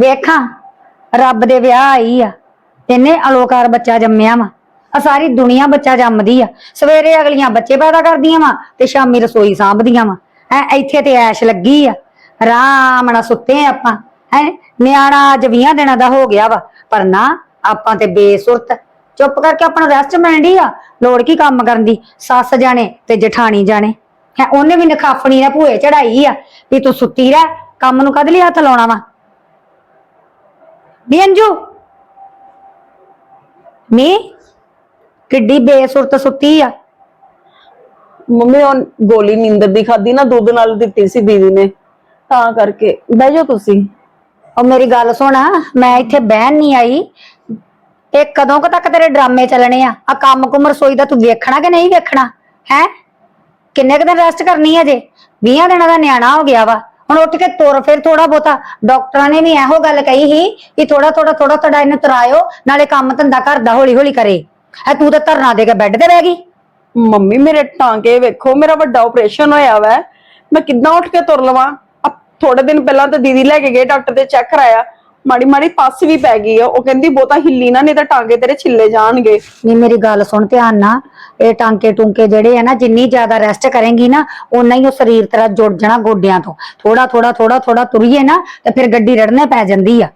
ਵੇਖਾਂ, ਰੱਬ ਦੇ ਵਿਆਹ ਆਈ ਆ ਤੈਨੇ ਅਲੋਕਾਰ ਬੱਚਾ ਜੰਮਿਆ ਵਾ ਆ ਸਾਰੀ ਦੁਨੀਆ ਬੱਚਾ ਜੰਮਦੀ ਆ। ਸਵੇਰੇ ਅਗਲੀਆਂ ਬੱਚੇ ਪੈਦਾ ਕਰਦੀਆਂ ਵਾ ਤੇ ਸ਼ਾਮੀ ਰਸੋਈ ਸਾਂਭਦੀਆਂ ਵਾ। ਹੈ, ਇੱਥੇ ਤੇ ਐਸ਼ ਲੱਗੀ ਆ। ਆਰਾਮ ਨਾਲ ਸੁੱਤੇ ਆਪਾਂ, ਹੈ, ਨਿਆਣਾ ਅੱਜ 20 ਦਿਨਾਂ ਦਾ ਹੋ ਗਿਆ ਵਾ, ਪਰ ਨਾ ਆਪਾਂ ਤੇ ਬੇਸੁਰਤ। ਚੁੱਪ ਕਰਕੇ ਆਪਣਾ ਰੈਸਟ ਮਿਲਦੀ ਆ, ਲੋੜ ਕੀ ਕੰਮ ਕਰਨ ਦੀ, ਸੱਸ ਜਾਣੇ ਤੇ ਜਠਾਣੀ ਜਾਣੇ। ਹੈ, ਉਹਨੇ ਵੀ ਨਖਾਫਣੀ ਨਾਲ ਭੂਏ ਚੜਾਈ ਆ, ਵੀ ਤੂੰ ਸੁੱਤੀ ਰਹਿ, ਕੰਮ ਨੂੰ ਕਦ ਲਈ ਹੱਥ ਲਾਉਣਾ ਵਾ? ਨੀ ਅੰਜੂ? ਨੀ ਕਿੱਡੀ ਬੇਸੁਰਤ ਸੁੱਤੀ ਆ। ਮੰਮੀ ਉਹ ਗੋਲੀ ਨੀਂਦਰ ਦੀ ਖਾਦੀ ਨਾ ਦੁੱਧ ਨਾਲ ਦਿੱਤੀ ਸੀ ਦੀਦੀ ਨੇ। ਤਾਂ ਕਰਕੇ ਬਹਿ ਜਾਓ ਤੁਸੀਂ। ਉਹ ਮੇਰੀ ਗੱਲ ਸੁਣ ਮੈਂ ਇੱਥੇ ਬਹਿਣ ਨਹੀਂ ਆਈ। ਇਹ ਕਦੋਂ ਕੁ ਤੱਕ ਤੇਰੇ ਡਰਾਮੇ ਚੱਲਣੇ ਆ? ਆ ਕੰਮ ਕੁਮ ਰਸੋਈ ਦਾ ਤੂੰ ਵੇਖਣਾ ਕਿ ਨਹੀਂ ਵੇਖਣਾ? ਹੈ? ਕਿੰਨੇ ਕੁ ਦਿਨ ਰੈਸਟ ਕਰਨੀ ਹੈ ਜੇ 20 ਦਿਨਾਂ ਦਾ ਨਿਆਣਾ ਹੋ ਗਿਆ ਵਾ। ਹੁਣ ਉੱਠ ਕੇ ਤੁਰ ਫਿਰ ਥੋੜਾ ਬਹੁਤਾ। ਡਾਕਟਰਾਂ ਨੇ ਵੀ ਇਹੋ ਗੱਲ ਕਹੀ ਸੀ ਕਿ ਥੋੜਾ ਥੋੜਾ ਥੋੜਾ ਥੋੜਾ ਇਹਨੂੰ ਤਰਾਇਓ, ਨਾਲੇ ਕੰਮ ਧੰਦਾ ਘਰ ਦਾ ਹੌਲੀ ਹੌਲੀ ਕਰੇ। ਐ ਤੂੰ ਤਾਂ ਧਰਨਾ ਦੇ ਕੇ ਬੈੱਡ ਤੇ ਬਹਿ ਗਈ। ਮੰਮੀ, ਮੇਰੇ ਟਾਂਕੇ ਵੇਖੋ, ਮੇਰਾ ਵੱਡਾ ਆਪਰੇਸ਼ਨ ਹੋਇਆ ਵਾ। ਮੈਂ ਕਿੱਦਾਂ ਉੱਠ ਕੇ ਤੁਰ ਲਵਾਂ? ਥੋੜੇ ਦਿਨ ਪਹਿਲਾਂ ਤਾਂ ਦੀਦੀ ਲੈ ਕੇ ਗਏ, ਡਾਕਟਰ ਦੇ ਚੈੱਕ ਕਰਾਇਆ। ਮਾੜੀ ਮਾੜੀ ਪੱਸ ਵੀ ਪੈ ਗਈ ਆ ਉਹ ਕਹਿੰਦੀ ਬਹੁਤਾ ਹਿੱਲੀ ਨਾ ਨਹੀਂ ਤਾਂ ਟਾਂਗੇ ਤੇਰੇ ਛਿੱਲੇ ਜਾਣਗੇ। ਨਹੀਂ ਮੇਰੀ ਗੱਲ ਸੁਣ ਧਿਆਨ ਨਾਲ। ਇਹ ਟਾਂਕੇ ਟੁੰਕੇ ਜਿਹੜੇ ਆ ਨਾ ਜਿੰਨੀ ਜ਼ਿਆਦਾ ਰੈਸਟ ਕਰੇਂਗੀ ਨਾ ਓਨਾ ਹੀ ਉਹ ਸਰੀਰ ਤੇਰਾ ਜੁੜ ਜਾਣਾ ਗੋਡਿਆਂ ਤੋਂ। ਥੋੜਾ ਥੋੜਾ ਥੋੜਾ ਥੋੜਾ ਤੁਰੀਏ ਨਾ ਤੇ ਫਿਰ ਗੱਡੀ ਰੜਨੇ ਪੈ ਜਾਂਦੀ ਆ।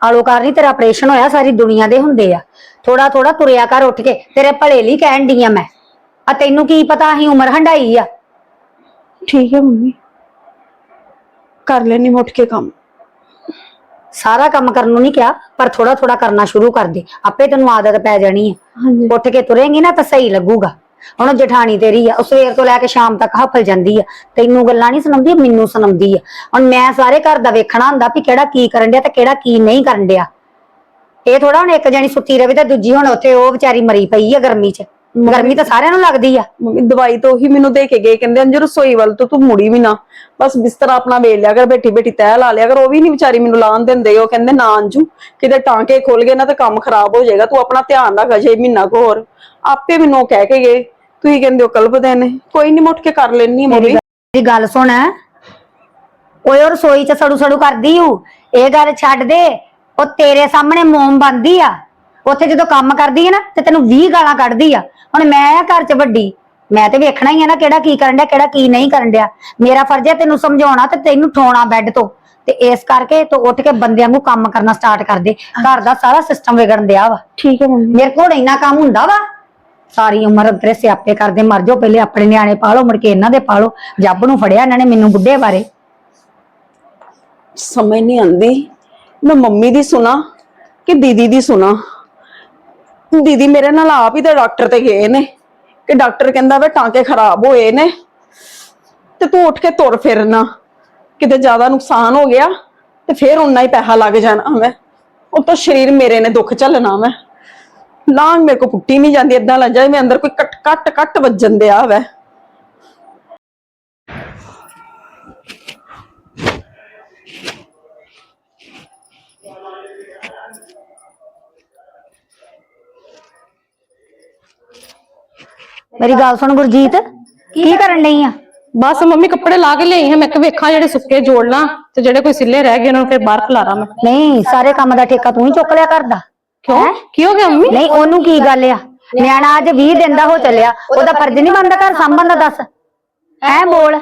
ਆਲੋ ਨਹੀਂ ਤੇਰਾ ਆਪਰੇਸ਼ਨ ਹੋਇਆ ਸਾਰੀ ਦੁਨੀਆ ਦੇ ਹੁੰਦੇ ਆ। ਥੋੜਾ ਥੋੜਾ ਤੁਰਿਆ ਕਰ ਉੱਠ ਕੇ ਤੇਰੇ ਭਲੇ ਲਈ ਕਹਿਣ ਡਈ ਆ ਮੈਂ। ਆ ਤੈਨੂੰ ਕੀ ਪਤਾ ਅਸੀਂ ਉਮਰ ਹੰਡਾਈ ਆ। ਠੀਕ ਹੈ ਮੰਮੀ। ਕਰ ਲੈਣੀ ਉੱਠ ਕੇ ਕੰਮ। ਸਾਰਾ ਕੰਮ ਕਰਨ ਨੂੰ ਨਹੀਂ ਕਿਹਾ ਪਰ ਥੋੜਾ ਥੋੜਾ ਕਰਨਾ ਸ਼ੁਰੂ ਕਰ ਦੇ। ਆਪੇ ਤੈਨੂੰ ਆਦਤ ਪੈ ਜਾਣੀ ਹਾਂਜੀ। ਉੱਠ ਕੇ ਤੁਰੇਂਗੀ ਨਾ ਤਾਂ ਸਹੀ ਲੱਗੂਗਾ। ਹੁਣ ਜਠਾਣੀ ਤੇਰੀ ਆ ਉਹ ਸਵੇਰ ਤੋਂ ਲੈ ਕੇ ਸ਼ਾਮ ਤੱਕ ਹਫਲ ਜਾਂਦੀ ਆ। ਤੈਨੂੰ ਗੱਲਾਂ ਨਹੀਂ ਸੁਣਾਉਂਦੀ ਮੈਨੂੰ ਸੁਣਾਉਂਦੀ ਆ। ਹੁਣ ਮੈਂ ਸਾਰੇ ਘਰ ਦਾ ਵੇਖਣਾ ਹੁੰਦਾ ਵੀ ਕਿਹੜਾ ਕੀ ਕਰਨ ਡਿਆ ਤੇ ਕਿਹੜਾ ਕੀ ਨਹੀਂ ਕਰਨ ਡਿਆ। ਇਹ ਥੋੜਾ ਹੁਣ ਇੱਕ ਜਣੀ ਸੁੱਤੀ ਰਵੇ ਤੇ ਦੂਜੀ ਹੁਣ ਉੱਥੇ ਉਹ ਵਿਚਾਰੀ ਮਰੀ ਪਈ ਆ ਗਰਮੀ 'ਚ। ਗਰਮੀ ਤਾਂ ਸਾਰਿਆਂ ਨੂੰ ਲੱਗਦੀ ਆ। ਮੰਮੀ ਦਵਾਈ ਤਾਂ ਉਹੀ ਮੈਨੂੰ ਦੇ ਕੇ ਗਏ ਕਹਿੰਦੇ ਅੰਜੂ ਰਸੋਈ ਵੱਲ ਤੋਂ ਤੂੰ ਮੁੜੀ ਵੀ ਨਾ। ਬਸ ਬਿਸਤਰਾ ਆਪਣਾ ਵੇਲ ਲਿਆ ਕਰ ਬੈਠੀ ਬੈਠੀ ਤਹਿ ਲਾ ਲਿਆ ਕਰ। ਉਹ ਵੀ ਨਹੀਂ ਵਿਚਾਰੀ ਮੈਨੂੰ ਲਾਣ ਦਿੰਦੇ ਉਹ ਕਹਿੰਦੇ ਨਾ ਅੰਜੂ ਕਿਤੇ ਟਾਂਕੇ ਖੁੱਲ ਗਏ ਨਾ ਤਾਂ ਕੰਮ ਖਰਾਬ ਹੋ ਜਾਏਗਾ ਤੂੰ ਆਪਣਾ ਧਿਆਨ ਰੱਖ ਅਜੇ ਮਹੀਨਾ ਕੋ ਹੋਰ। ਆਪੇ ਮੈਨੂੰ ਕਹਿ ਕੇ ਗਏ ਤੁਸੀਂ ਕਹਿੰਦੇ ਹੋ ਕਲਪਦੇ ਨੇ ਕੋਈ ਨਹੀਂ ਮੁੱਠ ਕੇ ਕਰ ਲੈਣੀ ਮੰਮੀ। ਮੇਰੀ ਗੱਲ ਸੁਣ। ਓਏ ਉਹ ਰਸੋਈ 'ਚ ਸੜੂ ਸੜੂ ਕਰਦੀ ਹੂ ਇਹ ਗੱਲ ਛੱਡ ਦੇ। ਉਹ ਤੇਰੇ ਸਾਹਮਣੇ ਮੋਮ ਬੰਦੀ ਆ। ਉੱਥੇ ਜਦੋਂ ਕੰਮ ਕਰਦੀ ਹੈ ਨਾ ਤੇ ਤੈਨੂੰ 20 ਗਾਲਾਂ ਕੱਢਦੀ ਆ। ਹੁਣ ਮੈਂ ਆ ਘਰ 'ਚ ਵੱਡੀ ਮੈਂ ਤੇ ਵੇਖਣਾ ਹੀ ਆ ਨਾ ਕਿਹੜਾ ਕੀ ਕਰਨ ਡਿਆ ਕਿਹੜਾ ਕੀ ਨਹੀਂ ਕਰਨ ਡਿਆ। ਮੇਰਾ ਫਰਜ਼ ਹੈ ਤੈਨੂੰ ਸਮਝਾਉਣਾ ਤੇ ਤੈਨੂੰ ਠਾਉਣਾ ਬੈੱਡ ਤੋਂ। ਤੇ ਇਸ ਕਰਕੇ ਤੂੰ ਉੱਠ ਕੇ ਬੰਦਿਆਂ ਨੂੰ ਕੰਮ ਕਰਨਾ ਸਟਾਰਟ ਕਰ ਦੇ। ਘਰ ਦਾ ਸਾਰਾ ਸਿਸਟਮ ਵਿਗੜਨ ਦਿਆ ਵਾ। ਠੀਕ ਹੈ ਮੰਮੀ। ਮੇਰੇ ਕੋਲ ਇੰਨਾ ਕੰਮ ਹੁੰਦਾ ਵਾ ਸਾਰੀ ਉਮਰ ਤੇਰੇ ਸਿਆਪੇ ਕਰਦੇ ਮਰ ਜਾਓ ਪਹਿਲੇ ਆਪਣੇ ਨਿਆਣੇ ਪਾਲੋ ਮੁੜ ਕੇ ਇਹਨਾਂ ਦੇ ਪਾਲੋ। ਜੱਬ ਨੂੰ ਫੜਿਆ ਇਹਨਾਂ ਨੇ ਮੈਨੂੰ ਬੁੱਢੇ ਬਾਰੇ। ਸਮਝ ਨਹੀਂ ਆਉਂਦੀ। ਮੈਂ ਮੰਮੀ ਦੀ ਸੁਣਾ ਕਿ ਦੀਦੀ ਦੀ ਸੁਣਾ। ਦੀਦੀ ਮੇਰੇ ਨਾਲ ਆਪ ਹੀ ਤਾਂ ਡਾਕਟਰ ਤੇ ਗਏ ਨੇ, ਕਿ ਡਾਕਟਰ ਕਹਿੰਦਾ ਵੇ ਟਾਂਕੇ ਖਰਾਬ ਹੋਏ ਨੇ ਤੇ ਤੂੰ ਉੱਠ ਕੇ ਤੁਰ ਫਿਰਨਾ, ਕਿਤੇ ਜ਼ਿਆਦਾ ਨੁਕਸਾਨ ਹੋ ਗਿਆ ਤੇ ਫਿਰ ਉਨਾ ਹੀ ਪੈਸਾ ਲੱਗ ਜਾਣਾ ਮੈਂ ਉਹ ਤਾਂ ਸਰੀਰ ਮੇਰੇ ਨੇ ਦੁੱਖ ਝੱਲਣਾ ਮੈਂ ਲਾਂਗ ਮੇਰੇ ਕੋ ਪੁੱਟੀ ਨਹੀਂ ਜਾਂਦੀ, ਏਦਾਂ ਲੱਗ ਜਾਏ ਮੈਂ ਅੰਦਰ ਕੋਈ ਕੱਟ ਕੱਟ ਕੱਟ ਵੱਜਣ ਦਿਆ ਵੈ। ਮੇਰੀ ਗੱਲ ਸੁਣ ਗੁਰਜੀਤ ਕੀ ਕਰਨ ਲਈ ਆ? ਬਸ ਮੰਮੀ ਕੱਪੜੇ ਲਾ ਕੇ ਲਿਆਈ ਹਾਂ ਮੈਂ ਕਿ ਵੇਖਾਂ ਜਿਹੜੇ ਸੁੱਕੇ ਜੋੜ ਲਾਂ ਤੇ ਜਿਹੜੇ ਕੋਈ ਸਿੱਲੇ ਰਹਿ ਗਏ ਉਹਨਾਂ ਨੂੰ ਫਿਰ ਬਾਹਰ ਖਲਾਰਾਂ ਮੈਂ। ਨਹੀਂ ਸਾਰੇ ਕੰਮ ਦਾ ਠੇਕਾ ਤੂੰ ਹੀ ਚੁੱਕ ਲਿਆ ਕਰਦਾ ਕਿਉਂ? ਕੀ ਹੋ ਗਿਆ ਮੰਮੀ? ਨਹੀਂ ਉਹਨੂੰ ਕੀ ਗੱਲ ਆ? ਨਿਆਣਾ ਅੱਜ 20 ਦਿਨ ਦਾ ਹੋ ਚੱਲਿਆ ਉਹਦਾ ਫਰਜ਼ ਨਹੀਂ ਬਣਦਾ ਘਰ ਸਾਂਭਣ ਦਾ ਦੱਸ। ਐ ਬੋਲ?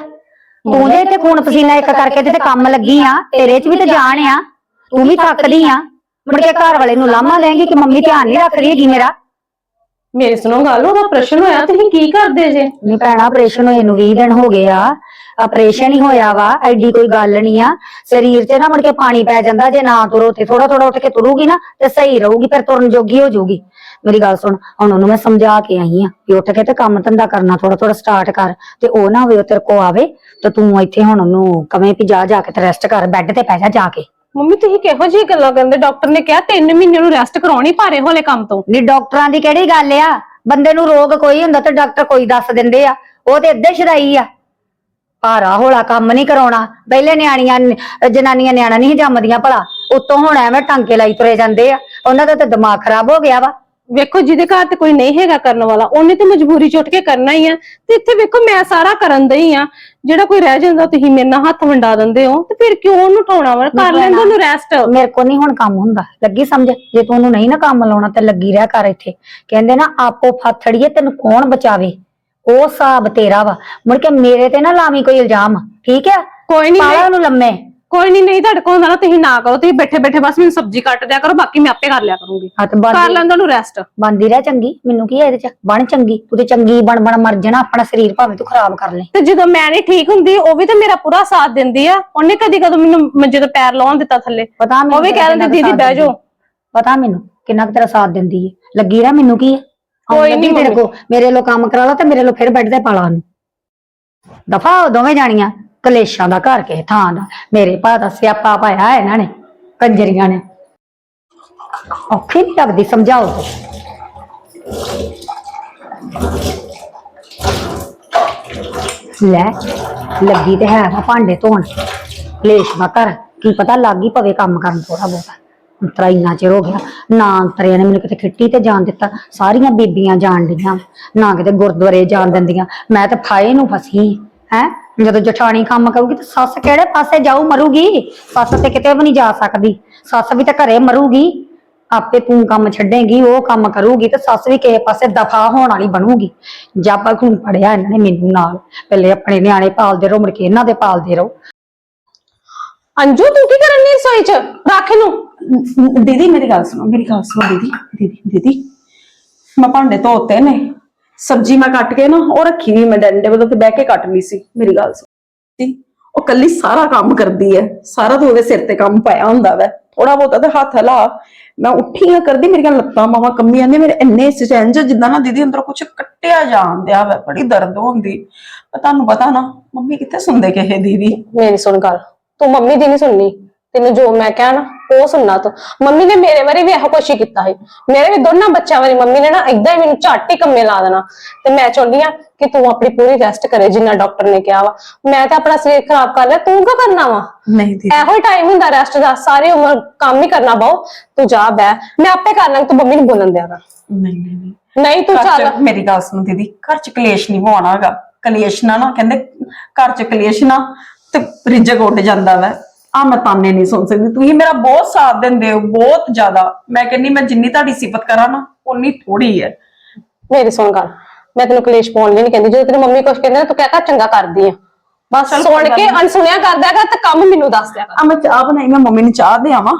ਤੂੰ ਜੇ ਇੱਥੇ ਖੂਨ ਪਸੀਨਾ ਇੱਕ ਕਰਕੇ ਤੇ ਕੰਮ ਲੱਗੀ ਆ ਤੇਰੇ 'ਚ ਵੀ ਤੇ ਜਾਨ ਆ ਤੂੰ ਵੀ ਥੱਕਦੀ ਆ। ਮੁੜ ਕੇ ਘਰ ਵਾਲੇ ਨੂੰ ਲਾਮਾ ਦੇਂਗੀ ਕਿ ਮੰਮੀ ਧਿਆਨ ਨਹੀਂ ਰੱਖ ਰਹੀ ਹੈਗੀ ਮੇਰਾ। ਮੇਰੀ ਸੁਣੋ ਗੱਲ, ਉਹਦਾ ਪ੍ਰਸ਼ਨ ਹੋਇਆ, ਤੁਸੀਂ ਕੀ ਕਰਦੇ ਜੇ? ਨਹੀਂ ਭੈਣਾ ਆਪਰੇਸ਼ਨ ਹੋਏ ਨੂੰ 20 ਦਿਨ ਹੋ ਗਏ ਆ। ਆਪਰੇਸ਼ਨ ਹੀ ਹੋਇਆ ਵਾ, ਐਡੀ ਕੋਈ ਗੱਲ ਨਹੀਂ ਆ। ਸਰੀਰ 'ਚ ਨਾ ਮੁੜ ਕੇ ਪਾਣੀ ਪੈ ਜਾਂਦਾ, ਜੇ ਨਾ ਤੁਰੋ ਤੇ ਥੋੜਾ ਥੋੜਾ ਉੱਠ ਕੇ ਤੁਰੂਗੀ ਨਾ, ਤੇ ਸਹੀ ਰਹੂਗੀ, ਫਿਰ ਤੁਰਨ ਜੋਗੀ ਹੋ ਜਾਊਗੀ। ਮੇਰੀ ਗੱਲ ਸੁਣ, ਹੁਣ ਉਹਨੂੰ ਮੈਂ ਸਮਝਾ ਕੇ ਆਈ ਆ ਕਿ ਉੱਠ ਕੇ ਤੇ ਕੰਮ ਧੰਦਾ ਕਰਨਾ ਥੋੜਾ ਥੋੜਾ ਸਟਾਰਟ ਕਰ, ਤੇ ਉਹ ਨਾ ਹੋਵੇ ਉਹ ਤੇਰੇ ਕੋ ਆਵੇ, ਤੇ ਤੂੰ ਇੱਥੇ ਹੁਣ ਉਹਨੂੰ ਕਵੇਂ ਵੀ ਜਾ ਜਾ ਕੇ ਤੇ ਰੈਸਟ ਕਰ ਬੈੱਡ ਤੇ ਪੈ ਜਾ ਜਾ ਕੇ। ਮੰਮੀ, ਤੁਸੀਂ ਕਿਹੋ ਜਿਹੀ ਗੱਲਾਂ ਕਰਦੇ? ਡਾਕਟਰ ਨੇ ਕਿਹਾ 3 ਮਹੀਨੇ ਨੂੰ ਰੈਸਟ ਕਰਾਉਣੀ ਭਾਰੇ ਹੋਲੇ ਕੰਮ ਤੋਂ। ਨਹੀਂ, ਡਾਕਟਰਾਂ ਦੀ ਕਿਹੜੀ ਗੱਲ ਆ? ਬੰਦੇ ਨੂੰ ਰੋਗ ਕੋਈ ਹੁੰਦਾ ਤੇ ਡਾਕਟਰ ਕੋਈ ਦੱਸ ਦਿੰਦੇ ਆ। ਉਹ ਤੇ ਏਦਾਂ ਸ਼ਰਾਈ ਆ। ਭਾਰਾ ਹੋਲਾ ਕੰਮ ਨਹੀਂ ਕਰਾਉਣਾ। ਪਹਿਲੇ ਨਿਆਣੀਆਂ, ਜਨਾਨੀਆਂ ਨਿਆਣਾ ਨਹੀਂ ਜੰਮਦੀਆਂ ਭਲਾ। ਉਤੋਂ ਹੁਣ ਐਵੇਂ ਟਾਂਕੇ ਲਾਈ ਤੁਰੇ ਜਾਂਦੇ ਆ। ਉਹਨਾਂ ਦਾ ਤਾਂ ਦਿਮਾਗ ਖਰਾਬ ਹੋ ਗਿਆ ਵਾ। ਵੇਖੋ ਜਿਹਦੇ ਘਰ ਤੇ ਕੋਈ ਨਹੀਂ ਹੈਗਾ ਕਰਨ ਵਾਲਾ ਉਹਨੇ ਤੇ ਮਜਬੂਰੀ ਚ ਉੱਠ ਕੇ ਕਰਨਾ ਹੀ ਆ। ਤੇ ਇੱਥੇ ਵੇਖੋ ਮੈਂ ਸਾਰਾ ਕਰਨ ਦਈ ਆ। ਜਿਹੜਾ ਕੋਈ ਰਹਿ ਜਾਂਦਾ ਤੁਸੀਂ ਮੇਰੇ ਨਾਲ ਹੱਥ ਵੰਡਾ ਦਿੰਦੇ ਹੋ ਤੇ ਫਿਰ ਕਿਉਂ ਉਹਨੂੰ ਉਠਾਉਣਾ ਵਾ? ਕਰ ਲੈਂਦੇ ਉਹਨੂੰ ਰੈਸਟ ਮੇਰੇ ਕੋ ਨਹੀਂ ਹੁਣ ਕੰਮ ਹੁੰਦਾ। ਲੱਗੀ ਸਮਝ? ਜੇ ਤੂੰ ਉਹਨੂੰ ਨਹੀਂ ਨਾ ਕੰਮ ਲਾਉਣਾ ਤੇ ਲੱਗੀ ਰਹਿ ਕਰ ਇੱਥੇ। ਕਹਿੰਦੇ ਨਾ ਆਪੋ ਫਾਥੜੀਏ ਤੈਨੂੰ ਕੌਣ ਬਚਾਵੇ? ਉਹ ਹਿਸਾਬ ਤੇਰਾ ਵਾ। ਮੁੜ ਕੇ ਮੇਰੇ ਤੇ ਨਾ ਲਾਵੀਂ ਕੋਈ ਇਲਜ਼ਾਮ। ਠੀਕ ਹੈ ਕੋਈ ਨਹੀਂ ਪਾਲਾ ਉਹਨੂੰ ਲੰਮੇ। ਕੋਈ ਨਹੀਂ ਨਹੀਂ ਤੁਹਾਡੇ ਕੋਲ ਹੁੰਦਾ ਨਾ ਤੁਸੀਂ ਨਾ ਕਰੋ ਤੁਸੀਂ ਬੈਠੇ ਬੈਠੇ ਬਸ ਮੈਨੂੰ ਸਬਜ਼ੀ ਕੱਟ ਦਿਆ ਕਰੋ ਬਾਕੀ ਮੈਂ ਆਪੇ ਕਰ ਲਿਆ ਕਰੂੰਗੀ। ਹੱਥ ਕਰ ਬੰਦ ਲੈਂਦਾ ਉਹਨੂੰ ਰੈਸਟ ਬੰਦੀ ਰਹਿ ਚੰਗੀ ਮੈਨੂੰ ਕੀ ਹੈ ਇਹਦੇ ਚ? ਬਣ ਚੰਗੀ ਤੂੰ ਤੇ ਚੰਗੀ ਬਣ ਬਣ ਮਰ ਜਾਣਾ ਆਪਣਾ ਸਰੀਰ ਭਾਵੇਂ ਤੂੰ ਖਰਾਬ ਕਰ ਲੈ। ਤੇ ਜਦੋਂ ਮੈਂ ਨਹੀਂ ਠੀਕ ਹੁੰਦੀ ਉਹ ਵੀ ਤਾਂ ਮੇਰਾ ਪੂਰਾ ਸਾਥ ਦਿੰਦੀ ਆ। ਉਹਨੇ ਕਦੀ ਕਦੋਂ ਮੈਨੂੰ ਮੰਜੇ ਤੋਂ ਪੈਰ ਲਾਉਣ ਦਿੱਤਾ ਥੱਲੇ ਪਤਾ ਮੈਨੂੰ ਉਹ ਵੀ ਤੇਰਾ ਕਹਿ ਦਿੰਦੀ ਕਿੰਨਾ ਕੁ ਦੀਦੀ ਬਹਿ ਜਾਓ। ਪਤਾ ਮੈਨੂੰ ਕਿੰਨਾ ਕੁ ਤੇਰਾ ਸਾਥ ਦਿੰਦੀ ਹੈ। ਲੱਗੀ ਰਹਿ ਮੈਨੂੰ ਕੀ ਹੈ? ਕੋਈ ਨੀ ਮੰਮੀ। ਕੋ ਮੇਰੇ ਲੋ ਕੰਮ ਕਰਾ ਲਾ ਤੇ ਮੇਰੇ ਲੋ ਫਿਰ ਬੈੱਡ ਤੇ ਪਾਲਾ ਨੂੰ। ਦਫਾ ਹੋ ਦੋਵੇਂ ਜਾਣੀਆਂ। ਕਲੇਸ਼ਾਂ ਦਾ ਘਰ ਕਿਸੇ ਥਾਂ ਦਾ। ਮੇਰੇ ਭਾ ਦਾ ਸਿਆਪਾ ਪਾਇਆ ਇਹਨਾਂ ਨੇ, ਕੰਜਰੀਆਂ ਨੇ। ਔਖੀ ਨਹੀਂ ਲੱਗਦੀ, ਸਮਝਾਓ ਲੈ, ਲੱਗੀ ਤੇ ਹੈ ਵਾ ਭਾਂਡੇ ਧੋਣ। ਕਲੇਸ਼ ਨਾ ਕਰ ਕੀ ਪਤਾ ਲੱਗ ਹੀ ਪਵੇ ਕੰਮ ਕਰਨ ਥੋੜਾ ਬਹੁਤਾ। ਅੰਤਰਾ ਇੰਨਾ ਚਿਰ ਹੋ ਗਿਆ। ਨਾ ਅੰਤਰਿਆਂ ਨੇ ਮੈਨੂੰ ਕਿਤੇ ਖਿੱਟੀ ਤੇ ਜਾਣ ਦਿੱਤਾ। ਸਾਰੀਆਂ ਬੀਬੀਆਂ ਜਾਣ ਡੀਆਂ। ਨਾ ਕਿਤੇ ਗੁਰਦੁਆਰੇ ਜਾਣ ਦਿੰਦੀਆਂ। ਮੈਂ ਤਾਂ ਫਾਏ ਨੂੰ ਫਸੀ। ਹੈ? ਜਦੋਂ ਜਠਾਣੀ ਕੰਮ ਕਰੂਗੀ ਤਾਂ ਸੱਸ ਕਿਹੜੇ ਪਾਸੇ ਜਾਊ ਮਰੂਗੀ? ਸੱਸ ਤੇ ਕਿਤੇ ਵੀ ਨਹੀਂ ਜਾ ਸਕਦੀ। ਸੱਸ ਵੀ ਤਾਂ ਘਰੇ ਮਰੂਗੀ। ਆਪੇ ਤੂੰ ਕੰਮ ਛੱਡੇਂਗੀ ਉਹ ਕੰਮ ਕਰੂਗੀ ਤੇ ਸੱਸ ਵੀ ਕਿਸੇ ਪਾਸੇ ਦਫਾ ਹੋਣ ਵਾਲੀ ਬਣੂਗੀ। ਜਾਪਾ ਖੂਨ ਪੜਿਆ ਇਹਨਾਂ ਨੇ ਮੈਨੂੰ ਨਾਲ। ਪਹਿਲੇ ਆਪਣੇ ਨਿਆਣੇ ਪਾਲਦੇ ਰਹੋ ਮੁੜ ਕੇ ਇਹਨਾਂ ਦੇ ਪਾਲਦੇ ਰਹੋ। ਅੰਜੂ ਤੂੰ ਕੀ ਕਰਨ ਨਹੀਂ ਰਸੋਈ ਚ? ਰੱਖ ਇਹਨੂੰ। ਦੀਦੀ ਮੇਰੀ ਗੱਲ ਸੁਣੋ ਮੇਰੀ ਗੱਲ ਸੁਣੋ ਦੀਦੀ ਦੀਦੀ ਦੀਦੀ। ਮੈਂ ਭਾਂਡੇ ਧੋਤੇ ਨੇ। ਸਬਜੀ ਮੈਂ ਕੱਟ ਕੇ ਨਾ ਉਹ ਰੱਖੀ ਵੀ ਮੈਂ ਡੰਡੇ ਵੱਲੋਂ ਤੇ ਬਹਿ ਕੇ ਕੱਟ ਲਈ ਸੀ, ਮੇਰੀ ਗੱਲ ਸੁਣ। ਉਹ ਕੱਲੀ ਸਾਰਾ ਕੰਮ ਕਰਦੀ ਹੈ ਸਾਰਾ ਤਾਂ ਉਹਦੇ ਸਿਰ ਤੇ ਕੰਮ ਪਾਇਆ ਹੁੰਦਾ ਵੈ। ਥੋੜਾ ਬਹੁਤਾ ਤੇ ਹੱਥ ਹਲਾ ਮੈਂ ਉੱਠੀ ਆ ਕਰਦੀ, ਮੇਰੀਆਂ ਲੱਤਾਂ ਬਾਹਾਂ ਕੰਮੀ ਜਾਂਦੀਆਂ ਮੇਰੇ ਇੰਨੇ ਸਚੈਂਜ ਜਿੱਦਾਂ ਨਾ ਦੀਦੀ ਅੰਦਰੋਂ ਕੁਝ ਕੱਟਿਆ ਜਾਣ ਦਿਆ ਵੈ, ਬੜੀ ਦਰਦ ਹੁੰਦੀ। ਪਰ ਤੁਹਾਨੂੰ ਪਤਾ ਨਾ, ਮੰਮੀ ਕਿੱਥੇ ਸੁਣਦੇ ਕਹੇ ਦੀਦੀ? ਵੀ ਮੇਰੀ ਸੁਣ ਗੱਲ, ਤੂੰ ਮੰਮੀ ਦੀ ਨਹੀਂ ਸੁਣਨੀ। ਤੈਨੂੰ ਜੋ ਮੈਂ ਕਿਹਾ ਨਾ ਉਹ ਸੁਣਨਾ ਤੂੰ। ਮੰਮੀ ਨੇ ਮੇਰੇ ਵਾਰੀ ਵੀ ਇਹੋ ਕੁਛ ਹੀ ਕੀਤਾ ਸੀ। ਮੇਰੇ ਵੀ ਦੋਨਾਂ ਬੱਚਿਆਂ ਵਾਰੀ ਮੰਮੀ ਨੇ ਨਾ ਏਦਾਂ ਹੀ ਮੈਨੂੰ ਝੱਟ ਹੀ ਕੰਮੇ ਲਾ ਦੇਣਾ। ਤੇ ਮੈਂ ਚਾਹੁੰਦੀ ਆ ਕਿ ਤੂੰ ਆਪਣੀ ਪੂਰੀ ਰੈਸਟ ਕਰੇ ਜਿੰਨਾ ਡਾਕਟਰ ਨੇ ਕਿਹਾ ਵਾ। ਮੈਂ ਤਾਂ ਆਪਣਾ ਸਰੀਰ ਖਰਾਬ ਕਰ ਲਿਆ ਤੂੰ ਕਿਉਂ ਕਰਨਾ ਵਾ? ਨਹੀਂ ਦੀਦੀ। ਇਹੋ ਹੀ ਟਾਈਮ ਹੁੰਦਾ ਰੈਸਟ ਦਾ ਸਾਰੀ ਉਮਰ ਕੰਮ ਹੀ ਕਰਨਾ ਬਾਉ ਤੂੰ ਜਾ ਬੈ ਮੈਂ ਆਪੇ ਕਰ ਲਾਂਗੀ ਤੂੰ ਮੰਮੀ ਨੂੰ ਬੋਲਣ ਦਿਆ ਕਰ। ਨਹੀਂ ਨਹੀਂ ਨਹੀਂ ਨਹੀਂ ਤੂੰ ਘਰ ਚੱਲ। ਚ ਮੇਰੀ ਗੱਲ ਸੁਣ ਦੀਦੀ ਘਰ ਚ ਕਲੇਸ਼ ਨਹੀਂ ਹੋਣਾ ਹੈਗਾ। ਕਲੇਸ਼ ਨਾ ਨਾ ਕਹਿੰਦੇ ਘਰ ਚ ਕਲੇਸ਼ ਨਾ ਤੇ ਰਿਜਕ ਉੱਡ ਜਾਂਦਾ ਵੈ। ਆ ਮੈਂ ਤਾਨੇ ਨਹੀਂ ਸੁਣ ਸਕਦੀ। ਤੁਸੀਂ ਮੇਰਾ ਬਹੁਤ ਸਾਥ ਦਿੰਦੇ ਹੋ ਬਹੁਤ ਜ਼ਿਆਦਾ। ਮੈਂ ਕਹਿੰਨੀ ਮੈਂ ਜਿੰਨੀ ਤੁਹਾਡੀ ਸਿਫਤ ਕਰਾਂ ਨਾ ਉਨੀ ਥੋੜੀ ਹੈ। ਮੇਰੀ ਸੁਣ ਗੱਲ। ਮੈਂ ਤੈਨੂੰ ਕਲੇਸ਼ ਪਾਉਣ ਲਈ ਨਹੀਂ ਕਹਿੰਦੀ। ਜਦੋਂ ਤੇਰੀ ਮੰਮੀ ਕੁਛ ਕਹਿੰਦੇ ਨਾ ਤੂੰ ਕਹਿ ਕਰ ਚੰਗਾ ਕਰਦੀ ਆ। ਬਸ ਸੁਣ ਕੇ। ਅਣਸੁਣਿਆ ਕਰਦਿਆ ਕਰ ਤੇ ਕੰਮ ਮੈਨੂੰ ਦੱਸ ਦਿਆ ਕਰ। ਆ ਮੈਂ ਚਾਹ ਬਣਾਈ ਮੈਂ ਮੰਮੀ ਨੂੰ ਚਾਹ ਦੇ ਆਵਾਂ।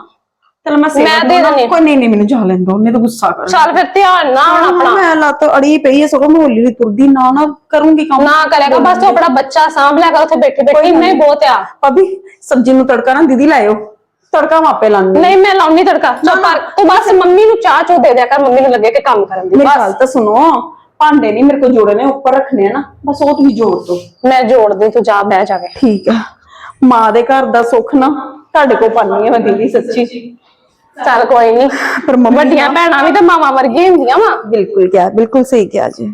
ਚਲ ਮੈਂ ਸੇਵਾ ਮੈਂ ਦੇ ਦਵਾਂ। ਦਿੰਦੀ। ਕੋਈ ਨਹੀਂ ਨਹੀਂ ਮੈਨੂੰ ਜਾ ਲੈਣ ਦੋ ਉਹਨੇ ਤਾਂ ਗੁੱਸਾ ਕਰ ਚੱਲ ਫਿਰ ਧਿਆਨ ਨਾ ਹੁਣ ਆਪਣਾ। ਮੈਂ ਲੱਤ ਅੜੀ ਪਈ ਹੈ ਸਗੋਂ ਮੈਂ ਹੌਲੀ ਹੌਲੀ ਤੁਰਦੀ ਨਾ ਨਾ ਕਰੂੰਗੀ ਕੰਮ। ਨਾ ਕਰੇਗਾ ਬਸ ਤੂੰ ਆਪਣਾ ਬੱਚਾ ਸਾਂਭ ਲਿਆ ਕਰ ਉੱਥੇ ਬੈਠੀ ਬੈਠੀ ਨਹੀਂ ਬਹੁਤ ਆ। ਭਾਬੀ ਸਬਜ਼ੀ ਨੂੰ ਤੜਕਾ ਨਾ ਦੀਦੀ ਲਾਇਓ। ਤੜਕਾ ਮਾਪੇ ਲਾਉਂਦੀ ਨਹੀਂ ਮੈਂ ਲਾਉਣੀ ਤੜਕਾ। ਚੁੱਪ ਕਰ ਤੂੰ ਬਸ ਮੰਮੀ ਨੂੰ ਚਾਹ ਚੋ ਦੇ ਦਿਆ ਕਰ ਮੰਮੀ ਨੂੰ ਲੱਗੇ ਕਿ ਕੰਮ ਕਰਨ ਦੀ ਮੇਰੀ ਬਸ। ਗੱਲ ਤਾਂ ਸੁਣੋ ਭਾਂਡੇ ਨਹੀਂ ਮੇਰੇ ਕੋਲ ਜੋੜਨੇ ਉੱਪਰ ਰੱਖਣੇ ਆ ਨਾ ਬਸ ਉਹ ਤੁਸੀਂ ਜੋੜ ਦੋ ਮੈਂ ਜੋੜਦੀ ਤੂੰ ਜਾ ਬਹਿ ਜਾਵੇ ਠੀਕ ਆ। ਮਾਂ ਦੇ ਘਰ ਦਾ ਸੁੱਖ ਨਾ ਤੁਹਾਡੇ ਕੋਲ ਪਾਣੀ ਹੈ ਮੈਂ ਦੀਦੀ ਸੱਚੀ। ਚੱਲ ਕੋਈ ਨਹੀਂ ਪਰ ਮੰਮੀ ਵੱਡੀਆਂ ਭੈਣਾਂ ਵੀ ਤਾਂ ਮਾਵਾਂ ਵਰਗੀਆਂ ਹੁੰਦੀਆਂ ਵਾ। ਬਿਲਕੁਲ ਕਿਹਾ ਬਿਲਕੁਲ ਸਹੀ ਕਿਹਾ ਜੀ।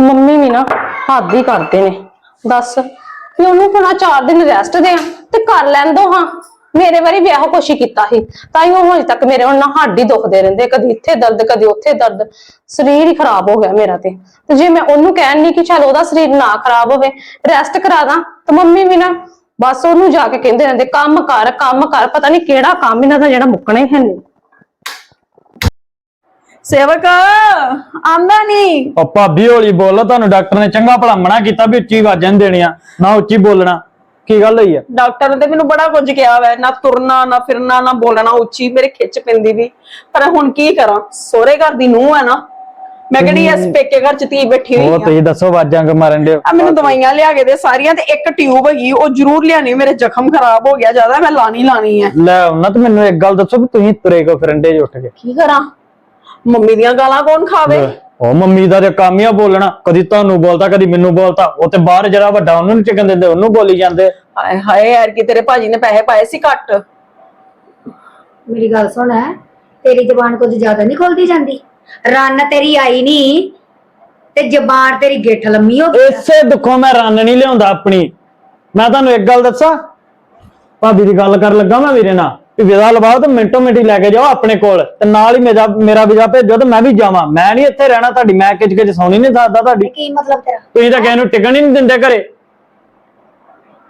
ਮੰਮੀ ਵੀ ਨਾ ਹੱਦ ਹੀ ਕਰਦੇ ਨੇ। ਦੱਸ ਵੀ ਉਹਨੂੰ ਆਹ ਚਾਰ ਦਿਨ ਰੈਸਟ ਦੇ ਤੇ ਕਰ ਲੈਣ ਦੋ ਹਾਂ। ਮੇਰੇ ਵਾਰੀ ਵੀ ਇਹੋ ਕੁਛ ਹੀ ਕੀਤਾ ਸੀ। ਤਾਂ ਹੀ ਉਹ ਹਜੇ ਤੱਕ ਮੇਰੇ ਹੁਣ ਨਾ ਹੱਡ ਹੀ ਦੁਖਦੇ ਰਹਿੰਦੇ। ਕਦੀ ਇੱਥੇ ਦਰਦ ਕਦੀ ਉੱਥੇ ਦਰਦ। ਸਰੀਰ ਹੀ ਖਰਾਬ ਹੋ ਗਿਆ ਮੇਰਾ ਤੇ। ਤੇ ਜੇ ਮੈਂ ਉਹਨੂੰ ਕਹਿਣ ਨਹੀਂ ਕਿ ਚੱਲ ਉਹਦਾ ਸਰੀਰ ਨਾ ਖਰਾਬ ਹੋਵੇ ਰੈਸਟ ਕਰਾ ਦਾਂ। ਤਾਂ ਮੰਮੀ ਵੀ ਨਾ ਬਸ ਉਹਨੂੰ ਜਾ ਕੇ ਕਹਿੰਦੇ ਰਹਿੰਦੇ ਕੰਮ ਕਰ ਕੰਮ ਕਰ ਪਤਾ ਨਹੀਂ ਕਿਹੜਾ ਕੰਮ ਇਹਨਾਂ ਦਾ ਜਿਹੜਾ ਮੁੱਕਣਾ ਹੀ ਹੈ ਨਹੀਂ ਸੇਵਕ ਆਂਦਾ ਨਹੀਂ ਉਹ ਭਾਬੀ ਹੌਲੀ ਬੋਲੋ ਤੁਹਾਨੂੰ ਡਾਕਟਰ ਨੇ ਚੰਗਾ ਭਲਾ ਮਨਾ ਕੀਤਾ ਵੀ ਉੱਚੀ ਆਵਾਜ਼ਾਂ ਨੀ ਦੇਣੀਆਂ ਨਾ ਉੱਚੀ ਬੋਲਣਾ। ਕੀ ਗੱਲ ਹੋਈ ਆ? ਡਾਕਟਰ ਨੇ ਤੇ ਮੈਨੂੰ ਬੜਾ ਕੁਝ ਕਿਹਾ ਵੈ ਨਾ ਤੁਰਨਾ ਨਾ ਫਿਰਨਾ ਨਾ ਬੋਲਣਾ ਉੱਚੀ ਮੇਰੇ ਖਿੱਚ ਪੈਂਦੀ ਵੀ। ਪਰ ਹੁਣ ਕੀ ਕਰਾਂ? ਸੋਹਰੇ ਘਰ ਦੀ ਨੂੰਹ ਹੈ ਨਾ ਮੈਂ ਕਿਹੜੀ ਇਸ ਪੇਕੇ ਘਰ ਚ ਧੀ ਬੈਠੀ ਹੋਈ ਹੋਰ ਆ? ਤੁਸੀਂ ਦੱਸੋ ਆਵਾਜ਼ਾਂ ਕਿ ਮਾਰਨ ਦੇ ਆ ਮੈਨੂੰ ਦਵਾਈਆਂ ਲਿਆ ਕੇ ਦੇ ਸਾਰੀਆਂ ਤੇ ਇੱਕ ਟਿਊਬ ਹੈਗੀ ਉਹ ਜ਼ਰੂਰ ਲਿਆਣੀ ਮੇਰੇ ਜ਼ਖਮ ਖਰਾਬ ਹੋ ਗਿਆ ਜ਼ਿਆਦਾ ਮੈਂ ਲਾਣੀ ਲਾਣੀ ਹੈ ਲੈ ਉਹਨਾਂ ਤੇ ਮੈਨੂੰ ਇੱਕ ਗੱਲ ਦੱਸੋ ਵੀ ਤੁਸੀਂ ਤੁਰੇ ਕੋ ਫਿਰੰਡੇ ਚ ਉੱਠ ਕੇ? ਕੀ ਕਰਾਂ? ਮੰਮੀ ਦੀਆਂ ਗਾਲਾਂ ਕੌਣ ਖਾਵੇ? ਉਹ ਮੰਮੀ ਦਾ ਤੇ ਕੰਮ ਹੀ ਆ ਬੋਲਣਾ ਕਦੀ ਤੁਹਾਨੂੰ ਬੋਲਤਾ ਕਦੀ ਮੈਨੂੰ ਬੋਲਤਾ ਉਹ ਤੇ ਬਾਹਰ ਜਿਹੜਾ ਵੱਡਾ ਉਹਨੂੰ ਨੀ ਟਿਕਣ ਦਿੰਦੇ ਉਹਨੂੰ ਬੋਲੀ ਜਾਂਦੇ। ਹਾਏ ਹਾਏ ਯਾਰ ਕਿ ਤੇਰੇ ਭਾਜੀ ਨੇ ਪੈਸੇ ਪਾਏ ਸੀ ਘੱਟ। ਮੇਰੀ ਗੱਲ ਸੁਣ ਤੇਰੀ ਜ਼ਬਾਨ ਕੁਝ ਜ਼ਿਆਦਾ ਨਹੀਂ ਖੋਲਦੀ ਜਾਂਦੀ। ਰੰਨ ਤੇਰੀ ਆਈ ਨਹੀਂ ਤੇ ਜ਼ਬਾਨ ਤੇਰੀ ਗਿੱਠ ਲੰਮੀ ਹੋ ਗਈ। ਇਸੇ ਦੁੱਖੋਂ ਮੈਂ ਰੰਨ ਨਹੀਂ ਲਿਆਉਂਦਾ ਆਪਣੀ। ਮੈਂ ਤੁਹਾਨੂੰ ਇੱਕ ਗੱਲ ਦੱਸਾਂ? ਭਾਬੀ ਦੀ ਗੱਲ ਕਰਨ ਲੱਗਾ ਮੈਂ ਵੀਰੇ ਨਾਲ ਵੀ ਵੀਜ਼ਾ ਲਵਾਓ ਤੇ ਮਿੰਟੋ ਮਿੰਟ ਲੈ ਕੇ ਜਾਓ ਆਪਣੇ ਕੋਲ ਤੇ ਨਾਲ ਹੀ ਮੇਰਾ ਮੇਰਾ ਵੀਜ਼ਾ ਭੇਜੋ ਤੇ ਮੈਂ ਵੀ ਜਾਵਾਂ। ਮੈਂ ਨਹੀਂ ਇੱਥੇ ਰਹਿਣਾ ਤੁਹਾਡੀ ਮੈਂ ਕਿਚ ਕਿਚ ਸੌਣੀ ਨਹੀਂ ਸਕਦਾ ਤੁਹਾਡੀ। ਕੀ ਮਤਲਬ ਤੇਰਾ? ਤੁਸੀਂ ਤਾਂ ਕਿਸੇ ਨੂੰ ਟਿਕਣ ਹੀ ਨਹੀਂ ਦਿੰਦੇ ਘਰੇ।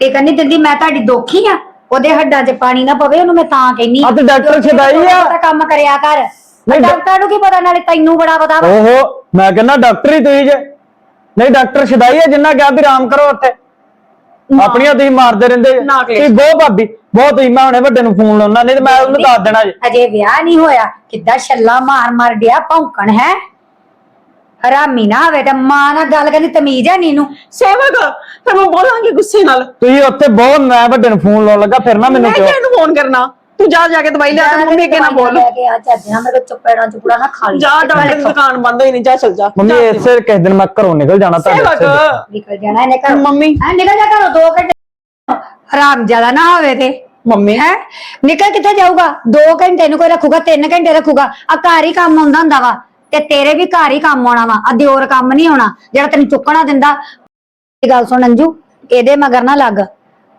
ਇਹ ਕਹਿੰਦੀ ਦਿੰਦੀ ਮੈਂ ਤੁਹਾਡੀ ਦੋਖੀ ਆ। ਉਹਦੇ ਹੱਡਾਂ 'ਚ ਪਾਣੀ ਨਾ ਪਵੇ ਉਹਨੂੰ ਮੈਂ ਤਾਂ ਕਹਿੰਨੀ ਆ। ਤੇ ਡਾਕਟਰ ਛਦਾਈ ਆ। ਕੰਮ ਕਰਿਆ ਕਰ। ਨਹੀਂ, ਡਾ- ਡਾਕਟਰ ਨੂੰ ਕੀ ਪਤਾ ਨਾਲੇ ਤੈਨੂੰ ਬੜਾ ਪਤਾ ਵਾ। ਓਹੋ ਮੈਂ ਕਹਿੰਦਾ ਡਾਕਟਰ ਹੀ ਤੁਸੀਂ ਜੇ। ਨਹੀਂ ਡਾਕਟਰ ਛਦਾਈ ਹੈ ਜਿੰਨਾ ਕਿਹਾ ਵੀ ਆਰਾਮ ਕਰੋ ਉੱਥੇ। ਆਪਣੀਆਂ ਤੁਸੀਂ ਮਾਰਦੇ ਰਹਿੰਦੇ ਜੇ। ਨਾ ਕਲੇਸ਼। ਤੁਸੀਂ ਬਹੁਤ ਭਾਬੀ ਬਹੁਤ ਤੁਸੀਂ ਮੈਂ ਹੁਣੇ ਵੱਡੇ ਨੂੰ ਫੋਨ ਲਾਉਣਾ ਨਹੀਂ ਤੇ ਮੈਂ ਉਹਨੂੰ ਦੱਸ ਦੇਣਾ ਜੇ। ਅਜੇ ਵਿਆਹ ਨਹੀਂ ਹੋਇਆ ਕਿੱਦਾਂ ਛੱਲਾ ਮਾਰ ਮਾਰ ਡਿਆ ਭੌਂਕਣ ਹੈ? ਹਰਾਮੀ ਨਾ ਹੋਵੇ ਤੇ ਮਾਂ ਨਾਲ ਗੱਲ ਕਰਨੀ ਤਮੀਜ਼ ਹੈ ਨੀਨੂੰ। ਸੇਵਕ ਫਿਰ ਮੈਂ ਬੋਲਾਂਗੀ ਗੁੱਸੇ ਨਾਲ। ਤੁਸੀਂ ਉੱਥੇ ਬਹੁਤ ਮੈਂ ਵੱਡੇ ਨੂੰ ਫੋਨ ਲਾਉਣ ਲੱਗਾ ਫਿਰ ਨਾ ਮੈਨੂੰ ਮੈਂ ਕਿਉਂ? ਕਿਹਨੂੰ ਫੋਨ ਕਰਨਾ? ਤੂੰ ਜਾ ਜਾ ਕੇ ਦਵਾਈ ਲਿਆ ਤੇ ਮੰਮੀ ਅੱਗੇ ਨਾ ਬੋਲ। ਲੈ ਕੇ ਆ ਚੱਜਣਾ ਮੇਰੇ ਚੁੱਪੇੜਾਂ ਚੁਪੜਾ ਨਾ ਖਾ ਲਈ। ਜਾ ਡਾਕਟਰ ਦੀ ਦੁਕਾਨ ਬੰਦ ਹੋਈ ਨਹੀਂ ਜਾ ਚਲ ਜਾ। ਮੰਮੀ ਇਸੇ ਕਿਸੇ ਦਿਨ ਮੈਂ ਘਰੋਂ ਨਿਕਲ ਜਾਣਾ ਸੇਵਕ। ਸਿਰ। ਨਿਕਲ ਜਾਣਾ ਇਹਨੇ ਘਰ। ਮੰਮੀ। ਹੈ ਨਿਕਲ ਜਾ ਘਰੋਂ ਦੋ ਘੰਟੇ। ਹਰਾਮ ਜ਼ਿਆਦਾ ਨਾ ਹੋਵੇ ਤੇ। ਮੰਮੀ। ਹੈ ਨਿਕਲ ਕਿੱਥੇ ਜਾਊਗਾ? 2 ਘੰਟੇ ਨੂੰ ਕੋਈ ਰੱਖੂਗਾ 3 ਘੰਟੇ ਰੱਖੂਗਾ। ਆ ਘਰ ਹੀ ਕੰਮ ਆਉਂਦਾ ਹੁੰਦਾ ਵਾ। ਤੇ ਤੇਰੇ ਵੀ ਘਰ ਹੀ ਕੰਮ ਆਉਣਾ ਵਾ। ਆ ਦਿਓਰ ਕੰਮ ਨਹੀਂ ਆਉਣਾ ਜਿਹੜਾ ਤੈਨੂੰ ਚੁੱਕਣਾ ਦਿੰਦਾ। ਇਹ ਗੱਲ ਸੁਣ ਅੰਜੂ ਇਹਦੇ ਮਗਰ ਨਾ ਲੱਗ।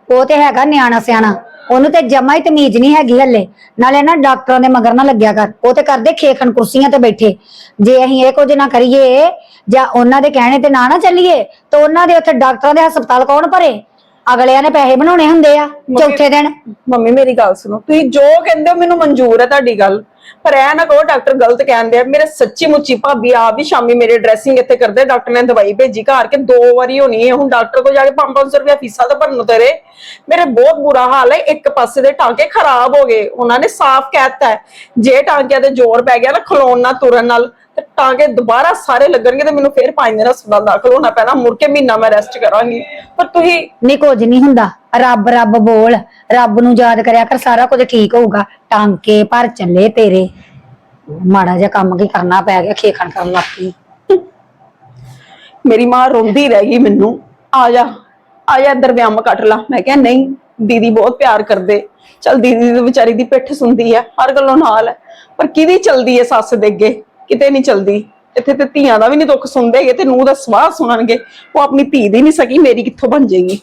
ਉਹ ਤੇ ਹੈਗਾ ਨਿਆਣਾ ਸਿਆਣਾ। ਉਹਨੂੰ ਤੇ ਜਮਾ ਹੀ ਤਮੀਜ਼ ਨਹੀਂ ਹੈਗੀ ਹੱਲੇ। ਨਾਲੇ ਨਾ ਡਾਕਟਰਾਂ ਦੇ ਮਗਰ ਨਾ ਲੱਗਿਆ ਕਰ। ਉਹ ਤੇ ਕਰਦੇ ਖੇਖਣ ਕੁਰਸੀਆਂ ਤੇ ਬੈਠੇ। ਜੇ ਅਸੀਂ ਇਹ ਕੁਝ ਨਾ ਕਰੀਏ ਜਾਂ ਉਹਨਾਂ ਦੇ ਕਹਿਣੇ ਤੇ ਨਾ ਨਾ ਚੱਲੀਏ ਤਾਂ ਉਹਨਾਂ ਦੇ ਉੱਥੇ ਡਾਕਟਰਾਂ ਦੇ ਹਸਪਤਾਲ ਕੌਣ ਭਰੇ? ਅਗਲਿਆਂ ਨੇ ਪੈਸੇ ਬਣਾਉਣੇ ਹੁੰਦੇ ਆ ਚੌਥੇ ਦਿਨ। ਮੰਮੀ ਮੇਰੀ ਗੱਲ ਸੁਣੋ। ਤੁਸੀਂ ਜੋ ਕਹਿੰਦੇ ਹੋ ਮੈਨੂੰ ਮਨਜ਼ੂਰ ਹੈ ਤੁਹਾਡੀ ਗੱਲ। ਪਰ ਇਹ ਨਾ ਕਹੋ ਡਾਕਟਰ ਗਲਤ ਕਹਿੰਦੇ ਆ, ਮੇਰੇ ਸੱਚੀ ਮੁੱਚੀ ਭਾਬੀ ਆਪ ਵੀ ਸ਼ਾਮੀ ਮੇਰੇ ਡਰੈਸਿੰਗ ਇੱਥੇ ਕਰਦੇ, ਡਾਕਟਰ ਨੇ ਦਵਾਈ ਭੇਜੀ ਘਰ ਕੇ ਦੋ ਵਾਰੀ ਹੋਣੀ ਹੈ ਹੁਣ ਡਾਕਟਰ ਕੋਲ ਜਾ ਕੇ 5-500 ਰੁਪਇਆ ਫੀਸਾਂ ਤਾਂ ਭਰਨ ਤੇਰੇ। ਮੇਰੇ ਬਹੁਤ ਬੁਰਾ ਹਾਲ ਹੈ, ਇੱਕ ਪਾਸੇ ਦੇ ਟਾਂਕੇ ਖਰਾਬ ਹੋ ਗਏ, ਉਹਨਾਂ ਨੇ ਸਾਫ਼ ਕਹਿਤਾ ਹੈ, ਜੇ ਟਾਂਕਿਆਂ ਤੇ ਜ਼ੋਰ ਪੈ ਗਿਆ ਨਾ ਖਲੋਣ ਨਾਲ ਤੁਰਨ ਨਾਲ ਤੇ ਟਾਂਕੇ ਦੁਬਾਰਾ ਸਾਰੇ ਲੱਗਣਗੇ ਤੇ ਮੈਨੂੰ ਫੇਰ ਪੰਜ ਦਿਨ ਹਸਪਤਾਲ ਦਾਖਲ ਹੋਣਾ ਪੈਣਾ ਮੁੜ ਕੇ ਮਹੀਨਾ ਮੈਂ ਰੈਸਟ ਕਰਾਂਗੀ। ਪਰ ਤੁਸੀਂ ਨਹੀਂ ਕੁਝ ਨਹੀਂ ਹੁੰਦਾ। ਰੱਬ ਰੱਬ ਬੋਲ। ਰੱਬ ਨੂੰ ਯਾਦ ਕਰਿਆ ਕਰ ਸਾਰਾ ਕੁਝ ਠੀਕ ਹੋਊਗਾ। ਟਾਂਕੇ ਭਰ ਚੱਲੇ ਤੇਰੇ। ਮਾੜਾ ਜਿਹਾ ਕੰਮ ਕੀ ਕਰਨਾ ਪੈ ਗਿਆ ਖੇਖਣ ਕਰਨ ਲੱਗ ਪਈ। ਮੇਰੀ ਮਾਂ ਰੋਂਦੀ ਰਹਿ ਗਈ ਮੈਨੂੰ। ਆ ਜਾ ਆ ਜਾ ਅੰਦਰ ਵਿਆਮ ਕੱਟ ਲਾ। ਮੈਂ ਕਿਹਾ ਨਹੀਂ ਦੀਦੀ ਬਹੁਤ ਪਿਆਰ ਕਰਦੇ। ਚਲ ਦੀਦੀ ਦੀ ਵਿਚਾਰੀ ਦੀ ਪਿੱਠ ਸੁਣਦੀ ਹੈ ਹਰ ਗੱਲੋਂ ਨਾਲ ਹੈ ਪਰ ਕਿਹਦੀ ਚਲਦੀ ਹੈ ਸੱਸ ਦੇ ਅੱਗੇ? ਕਿਤੇ ਨਹੀਂ ਚਲਦੀ। ਇੱਥੇ ਤੇ ਧੀਆਂ ਦਾ ਵੀ ਨਹੀਂ ਦੁੱਖ ਸੁਣਦੇ ਹੈਗੇ, ਤੇ ਨੂੰਹ ਦਾ ਸਵਾਹ ਸੁਣਨਗੇ। ਉਹ ਆਪਣੀ ਧੀ ਦੀ ਨਹੀਂ ਸਕੀ, ਮੇਰੀ ਕਿੱਥੋਂ ਬਣ ਜਾਏਗੀ?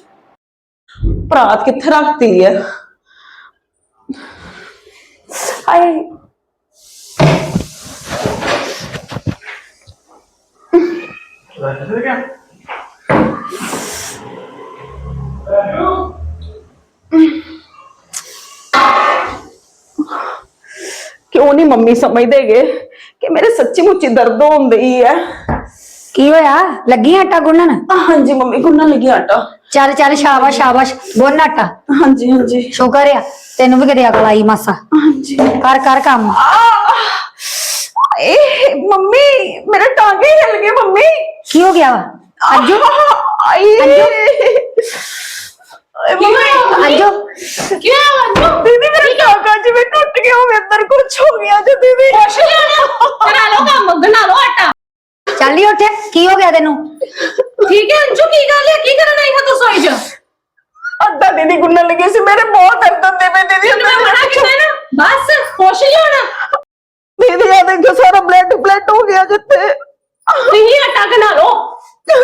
ਭਰਾਤ ਕਿੱਥੇ ਰੱਖਤੀ ਹੈ ਹਾਏ। ਕਿਉਂ ਨਹੀਂ ਮੰਮੀ ਸਮਝਦੇਗੇ ਕਿ ਮੇਰੇ ਸੱਚੀ ਮੁੱਚੀ ਦਰਦ ਹੁੰਦੀ ਹੈ ਕੀ ਹੋਇਆ? ਲੱਗੀ ਆਟਾ ਗੁੰਨਣ? ਹਾਂਜੀ ਮੰਮੀ ਗੁੰਨਣ ਲੱਗੀ ਆਟਾ। ਚੱਲ ਚੱਲ ਸ਼ਾਬਾਸ਼ ਸ਼ਾਬਾਸ਼ ਗੁੰਨ ਆਟਾ। ਹਾਂਜੀ ਹਾਂਜੀ। ਸ਼ੁਕਰ ਆ ਤੈਨੂੰ ਵੀ ਕਿਤੇ ਅਕਲ ਆਈ ਮਾਸਾ। ਹਾਂਜੀ। ਕਰ ਕਰ ਕੰਮ। ਏ ਮੰਮੀ ਮੇਰੇ ਟਾਂਗੇ ਹੀ ਹਿੱਲ ਗਏ ਮੰਮੀ। ਕੀ ਹੋ ਗਿਆ ਵਾ? ਅੰਜੂ? ਆਈ। ਅੰਜੂ? ਕੀ ਹੋਇਆ ਅੰਜੂ ਦੀਦੀ ਮੇਰੇ ਟਾਂਗਾ ਜਿਵੇਂ ਟੁੱਟ ਗਿਆ ਹੋਵੇ ਅੰਦਰ ਕੁਝ ਹੋ ਗਿਆ ਜੀ ਦੀਦੀ। ਕੁਛ ਨਹੀਂ ਹੋਣਾ ਬਣਾ ਲਓ ਕੰਮ ਬਣਾ ਲਓ ਆਟਾ। ਚੱਲ ਹੀ ਉੱਠ ਕੀ ਹੋ ਗਿਆ ਤੈਨੂੰ? ਠੀਕ ਹੈ ਅੰਜੂ ਕੀ ਗੱਲ ਹੈ? ਕੀ ਕਰਨ ਆਈ ਹੈ ਤੂੰ ਸੋਈ ਜਾ ਅੱਧਾ ਦੀਦੀ ਗੁੰਨਣ ਲੱਗੀ ਸੀ ਮੇਰੇ ਬਹੁਤ ਦਰਦ ਹੁੰਦੇ ਪਏ ਦੀਦੀ ਤੈਨੂੰ ਮੈਂ ਮਨਾ ਕੀਤਾ ਨਾ? ਬਸ ਕੁਛ ਨਹੀਂ ਹੋਣਾ। ਦੀਦੀ ਆ ਦੇਖੋ ਸਾਰਾ ਬਲੱਡ ਬਲੱਡ ਹੋ ਗਿਆ ਜਿੱਥੇ। ਤੁਸੀਂ ਆਟਾ ਬਣਾ ਲਓ।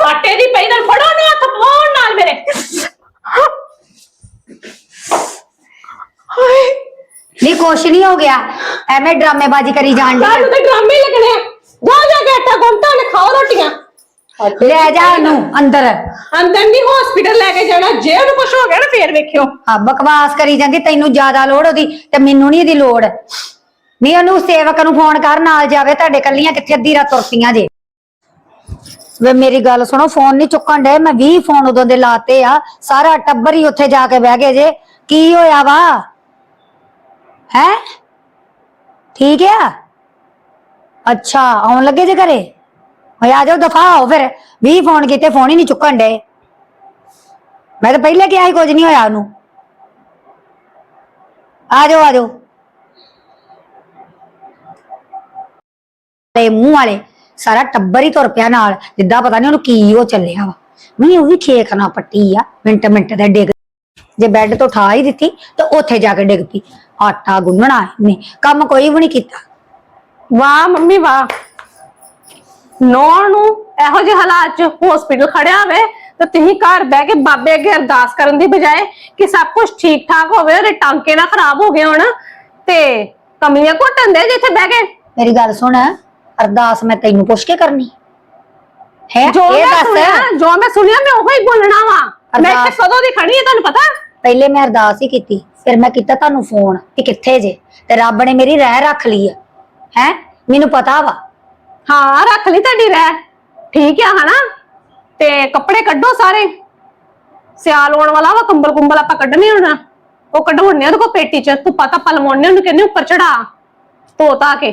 ਆਟੇ ਦੀ ਪਈ ਨਾਲ ਫੜੋ ਨਾ ਹੱਥ ਪਾਉਣ ਨਾਲ ਮੇਰੇ ਹਾਏ ਨਹੀਂ ਕੁਛ ਨਹੀਂ ਹੋ ਗਿਆ? ਐਵੇਂ ਡਰਾਮੇਬਾਜ਼ੀ ਕਰੀ ਜਾਣ ਦੀ ਤੁਹਾਨੂੰ ਤੇ ਡਰਾਮੇ ਹੀ ਲੱਗਣੇ ਆ। ਜਾ ਜਾ ਕੇ ਆਟਾ ਗੁੰਨ ਤਾਂ ਖਾਓ ਰੋਟੀਆਂ। ਲੈ ਜਾ ਉਹਨੂੰ ਅੰਦਰ। ਅੰਦਰ ਨਹੀਂ ਹਸਪੀਟਲ ਲੈ ਕੇ ਜਾਣਾ। ਜੇ ਉਹਨੂੰ ਕੁਝ ਹੋ ਗਿਆ ਨਾ ਫੇਰ ਵੇਖਿਓ। ਆ ਬਕਵਾਸ ਕਰੀ ਜਾਂਦੀ ਤੈਨੂੰ ਜ਼ਿਆਦਾ ਲੋੜ ਉਹਦੀ ਤੇ ਮੈਨੂੰ ਨਹੀਂ ਇਹਦੀ ਲੋੜ। ਨਹੀਂ ਉਹਨੂੰ ਸੇਵਕ ਨੂੰ ਫੋਨ ਕਰ ਨਾਲ ਜਾਵੇ ਤੁਹਾਡੇ ਕੱਲੀਆਂ ਕਿੱਥੇ ਅੱਧੀ ਰਾਤ ਤੁਰਪੀਆਂ ਜੇ। ਵੇ ਮੇਰੀ ਗੱਲ ਸੁਣੋ ਫੋਨ ਨਹੀਂ ਚੁੱਕਣ ਡੇ ਮੈਂ 20 ਫੋਨ ਉਦੋਂ ਦੇ ਲਾਤੇ ਆ। ਸਾਰਾ ਟੱਬਰ ਹੀ ਉੱਥੇ ਜਾ ਕੇ ਬਹਿ ਗਏ ਜੇ। ਕੀ ਹੋਇਆ ਵਾ? ਹੈ ਠੀਕ ਆ ਅੱਛਾ ਆਉਣ ਲੱਗੇ ਜੇ ਘਰੇ? ਓਏ ਆ ਜਾਓ, ਦਫਾ ਹੋ ਫਿਰ। 20 ਫੋਨ ਕੀਤੇ ਫੋਨ ਹੀ ਨਹੀਂ ਚੁੱਕਣ ਡੇ ਮੈਂ ਤਾਂ ਪਹਿਲੇ ਕਿਹਾ ਸੀ ਕੁਝ ਨਹੀਂ ਹੋਇਆ ਉਹਨੂੰ। ਆ ਜਾਓ ਆ ਜਾਓ। ਤੇ ਮੂੰਹ ਵਾਲੇ, ਸਾਰਾ ਟੱਬਰ ਹੀ ਤੁਰ ਪਿਆ ਨਾਲ, ਜਿੱਦਾਂ ਪਤਾ ਨਹੀਂ ਉਹਨੂੰ ਕੀ ਉਹ ਚੱਲਿਆ ਵਾ। ਨਹੀਂ ਉਹ ਵੀ ਖੇਖ ਨਾ ਪੱਟੀ ਆ ਮਿੰਟ ਮਿੰਟ ਦੇ ਡਿੱਗ ਜੇ ਬੈੱਡ ਤੋਂ ਠਾ ਹੀ ਦਿੱਤੀ ਤਾਂ ਉੱਥੇ ਜਾ ਕੇ ਡਿੱਗ ਪਈ। ਆਟਾ ਗੁੰਨਣਾ ਇਹਨੇ ਕੰਮ ਕੋਈ ਵੀ ਨਹੀਂ ਕੀਤਾ। ਵਾਹ ਮੰਮੀ ਵਾਹ। ਨੌ ਨੂੰ ਇਹੋ ਜਿਹੇ ਹਾਲਾਤ 'ਚ ਹਸਪੀਟਲ ਖੜਿਆ ਹੋਵੇ ਤੇ ਤੁਸੀਂ ਘਰ ਬਹਿ ਕੇ ਬਾਬੇ ਅੱਗੇ ਅਰਦਾਸ ਕਰਨ ਦੀ ਬਜਾਏ ਕਿ ਸਭ ਕੁਝ ਠੀਕ ਠਾਕ ਹੋਵੇ ਉਹਦੇ ਟਾਂਕੇ ਨਾ ਖਰਾਬ ਹੋ ਗਏ ਹੋਣ ਤੇ ਕਮਲੀਆਂ ਘੁੱਟਣ ਦੇ ਜਿੱਥੇ ਬਹਿ ਕੇ? ਮੇਰੀ ਗੱਲ ਸੁਣ ਅਰਦਾਸ ਮੈਂ ਤੈਨੂੰ ਪੁੱਛ ਕੇ ਕਰਨੀ। ਹੈ ਜੋ ਇਹ ਮੈਂ ਦੱਸ। ਸੁਣਿਆ ਜੋ ਮੈਂ ਸੁਣਿਆ ਮੈਂ ਉਹੀ ਬੋਲਣਾ ਵਾ। ਮੈਂ ਇੱਥੇ ਅਰਦਾਸ- ਕਦੋਂ ਦੀ ਖੜੀ ਹਾਂ ਤੁਹਾਨੂੰ ਪਤਾ? ਪਹਿਲੇ ਮੈਂ ਅਰਦਾਸ ਹੀ ਕੀਤੀ ਫਿਰ ਮੈਂ ਕੀਤਾ ਤੁਹਾਨੂੰ ਫੋਨ ਕਿ ਕਿੱਥੇ ਜੇ ਤੇ ਰੱਬ ਨੇ ਮੇਰੀ ਰਹਿ ਰੱਖ ਲਈ ਆ। ਹੈ? ਮੈਨੂੰ ਪਤਾ ਵਾ। ਹਾਂ ਰੱਖ ਲਈ ਤੁਹਾਡੀ ਰਹਿ। ਠੀਕ ਆ ਹਨਾ? ਤੇ ਕੱਪੜੇ ਕੱਢੋ ਸਾਰੇ। ਸਿਆਲ ਆਉਣ ਵਾਲਾ ਵਾ ਕੰਬਲ ਕੁੰਬਲ ਆਪਾਂ ਕੱਢਣੇ ਹੁਣ। ਉਹ ਕਢਵਾਉਣੇ ਉਹਦੇ ਕੋ ਪੇਟੀ ਚ ਧੁੱਪਾ ਧੱਪਾ ਲਵਾਉਣੇ ਉਹਨੂੰ ਕਹਿੰਦੇ ਉੱਪਰ ਚੜਾ। ਧੋ ਧਾ ਕੇ।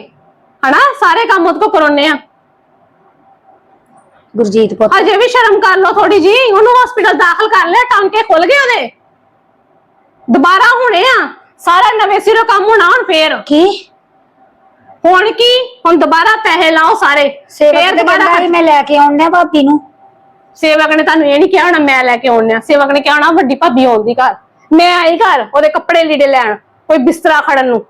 ਹਨਾ? ਸਾਰੇ ਕੰਮ ਉਹਦੇ ਕੋ ਕਰਾਉਣੇ ਆ। ਗੁਰਜੀਤ ਪੁੱਤ। ਅਜੇ ਵੀ ਸ਼ਰਮ ਕਰ ਲਓ ਥੋੜੀ ਜੀ ਉਹਨੂੰ ਹਸਪੀਟਲ ਦਾਖਲ ਕਰ ਲਿਆ ਟਾਂਕੇ ਖੁੱਲ ਗਏ ਉਹਦੇ। ਦੁਬਾਰਾ ਹੋਣੇ ਆ ਸਾਰਾ ਨਵੇਂ ਸਿਰੋਂ ਕੰਮ ਹੋਣਾ ਹੁਣ ਫੇਰ। ਕੀ? ਹੁਣ ਕੀ? ਹੁਣ ਦੁਬਾਰਾ ਪੈਸੇ ਲਾਓ ਸਾਰੇ। ਸੇਵਕ ਫੇਰ ਦੁਬਾਰਾ ਕਹਿੰਦਾ ਸੀ ਮੈਂ ਲੈ ਕੇ ਆਉਣਾ ਭਾਬੀ ਨੂੰ। ਸੇਵਕ ਨੇ ਤੁਹਾਨੂੰ ਇਹ ਨਹੀਂ ਕਿਹਾ ਹੋਣਾ ਮੈਂ ਲੈ ਕੇ ਆਉਣਿਆ ਸੇਵਕ ਨੇ ਕਿਹਾ ਹੋਣਾ ਵੱਡੀ ਭਾਬੀ ਆਉਂਦੀ ਘਰ। ਮੈਂ ਆਈ ਘਰ ਉਹਦੇ ਕੱਪੜੇ ਲੀੜੇ ਲੈਣ ਕੋਈ ਬਿਸਤਰਾ ਖੜਨ ਨੂੰ।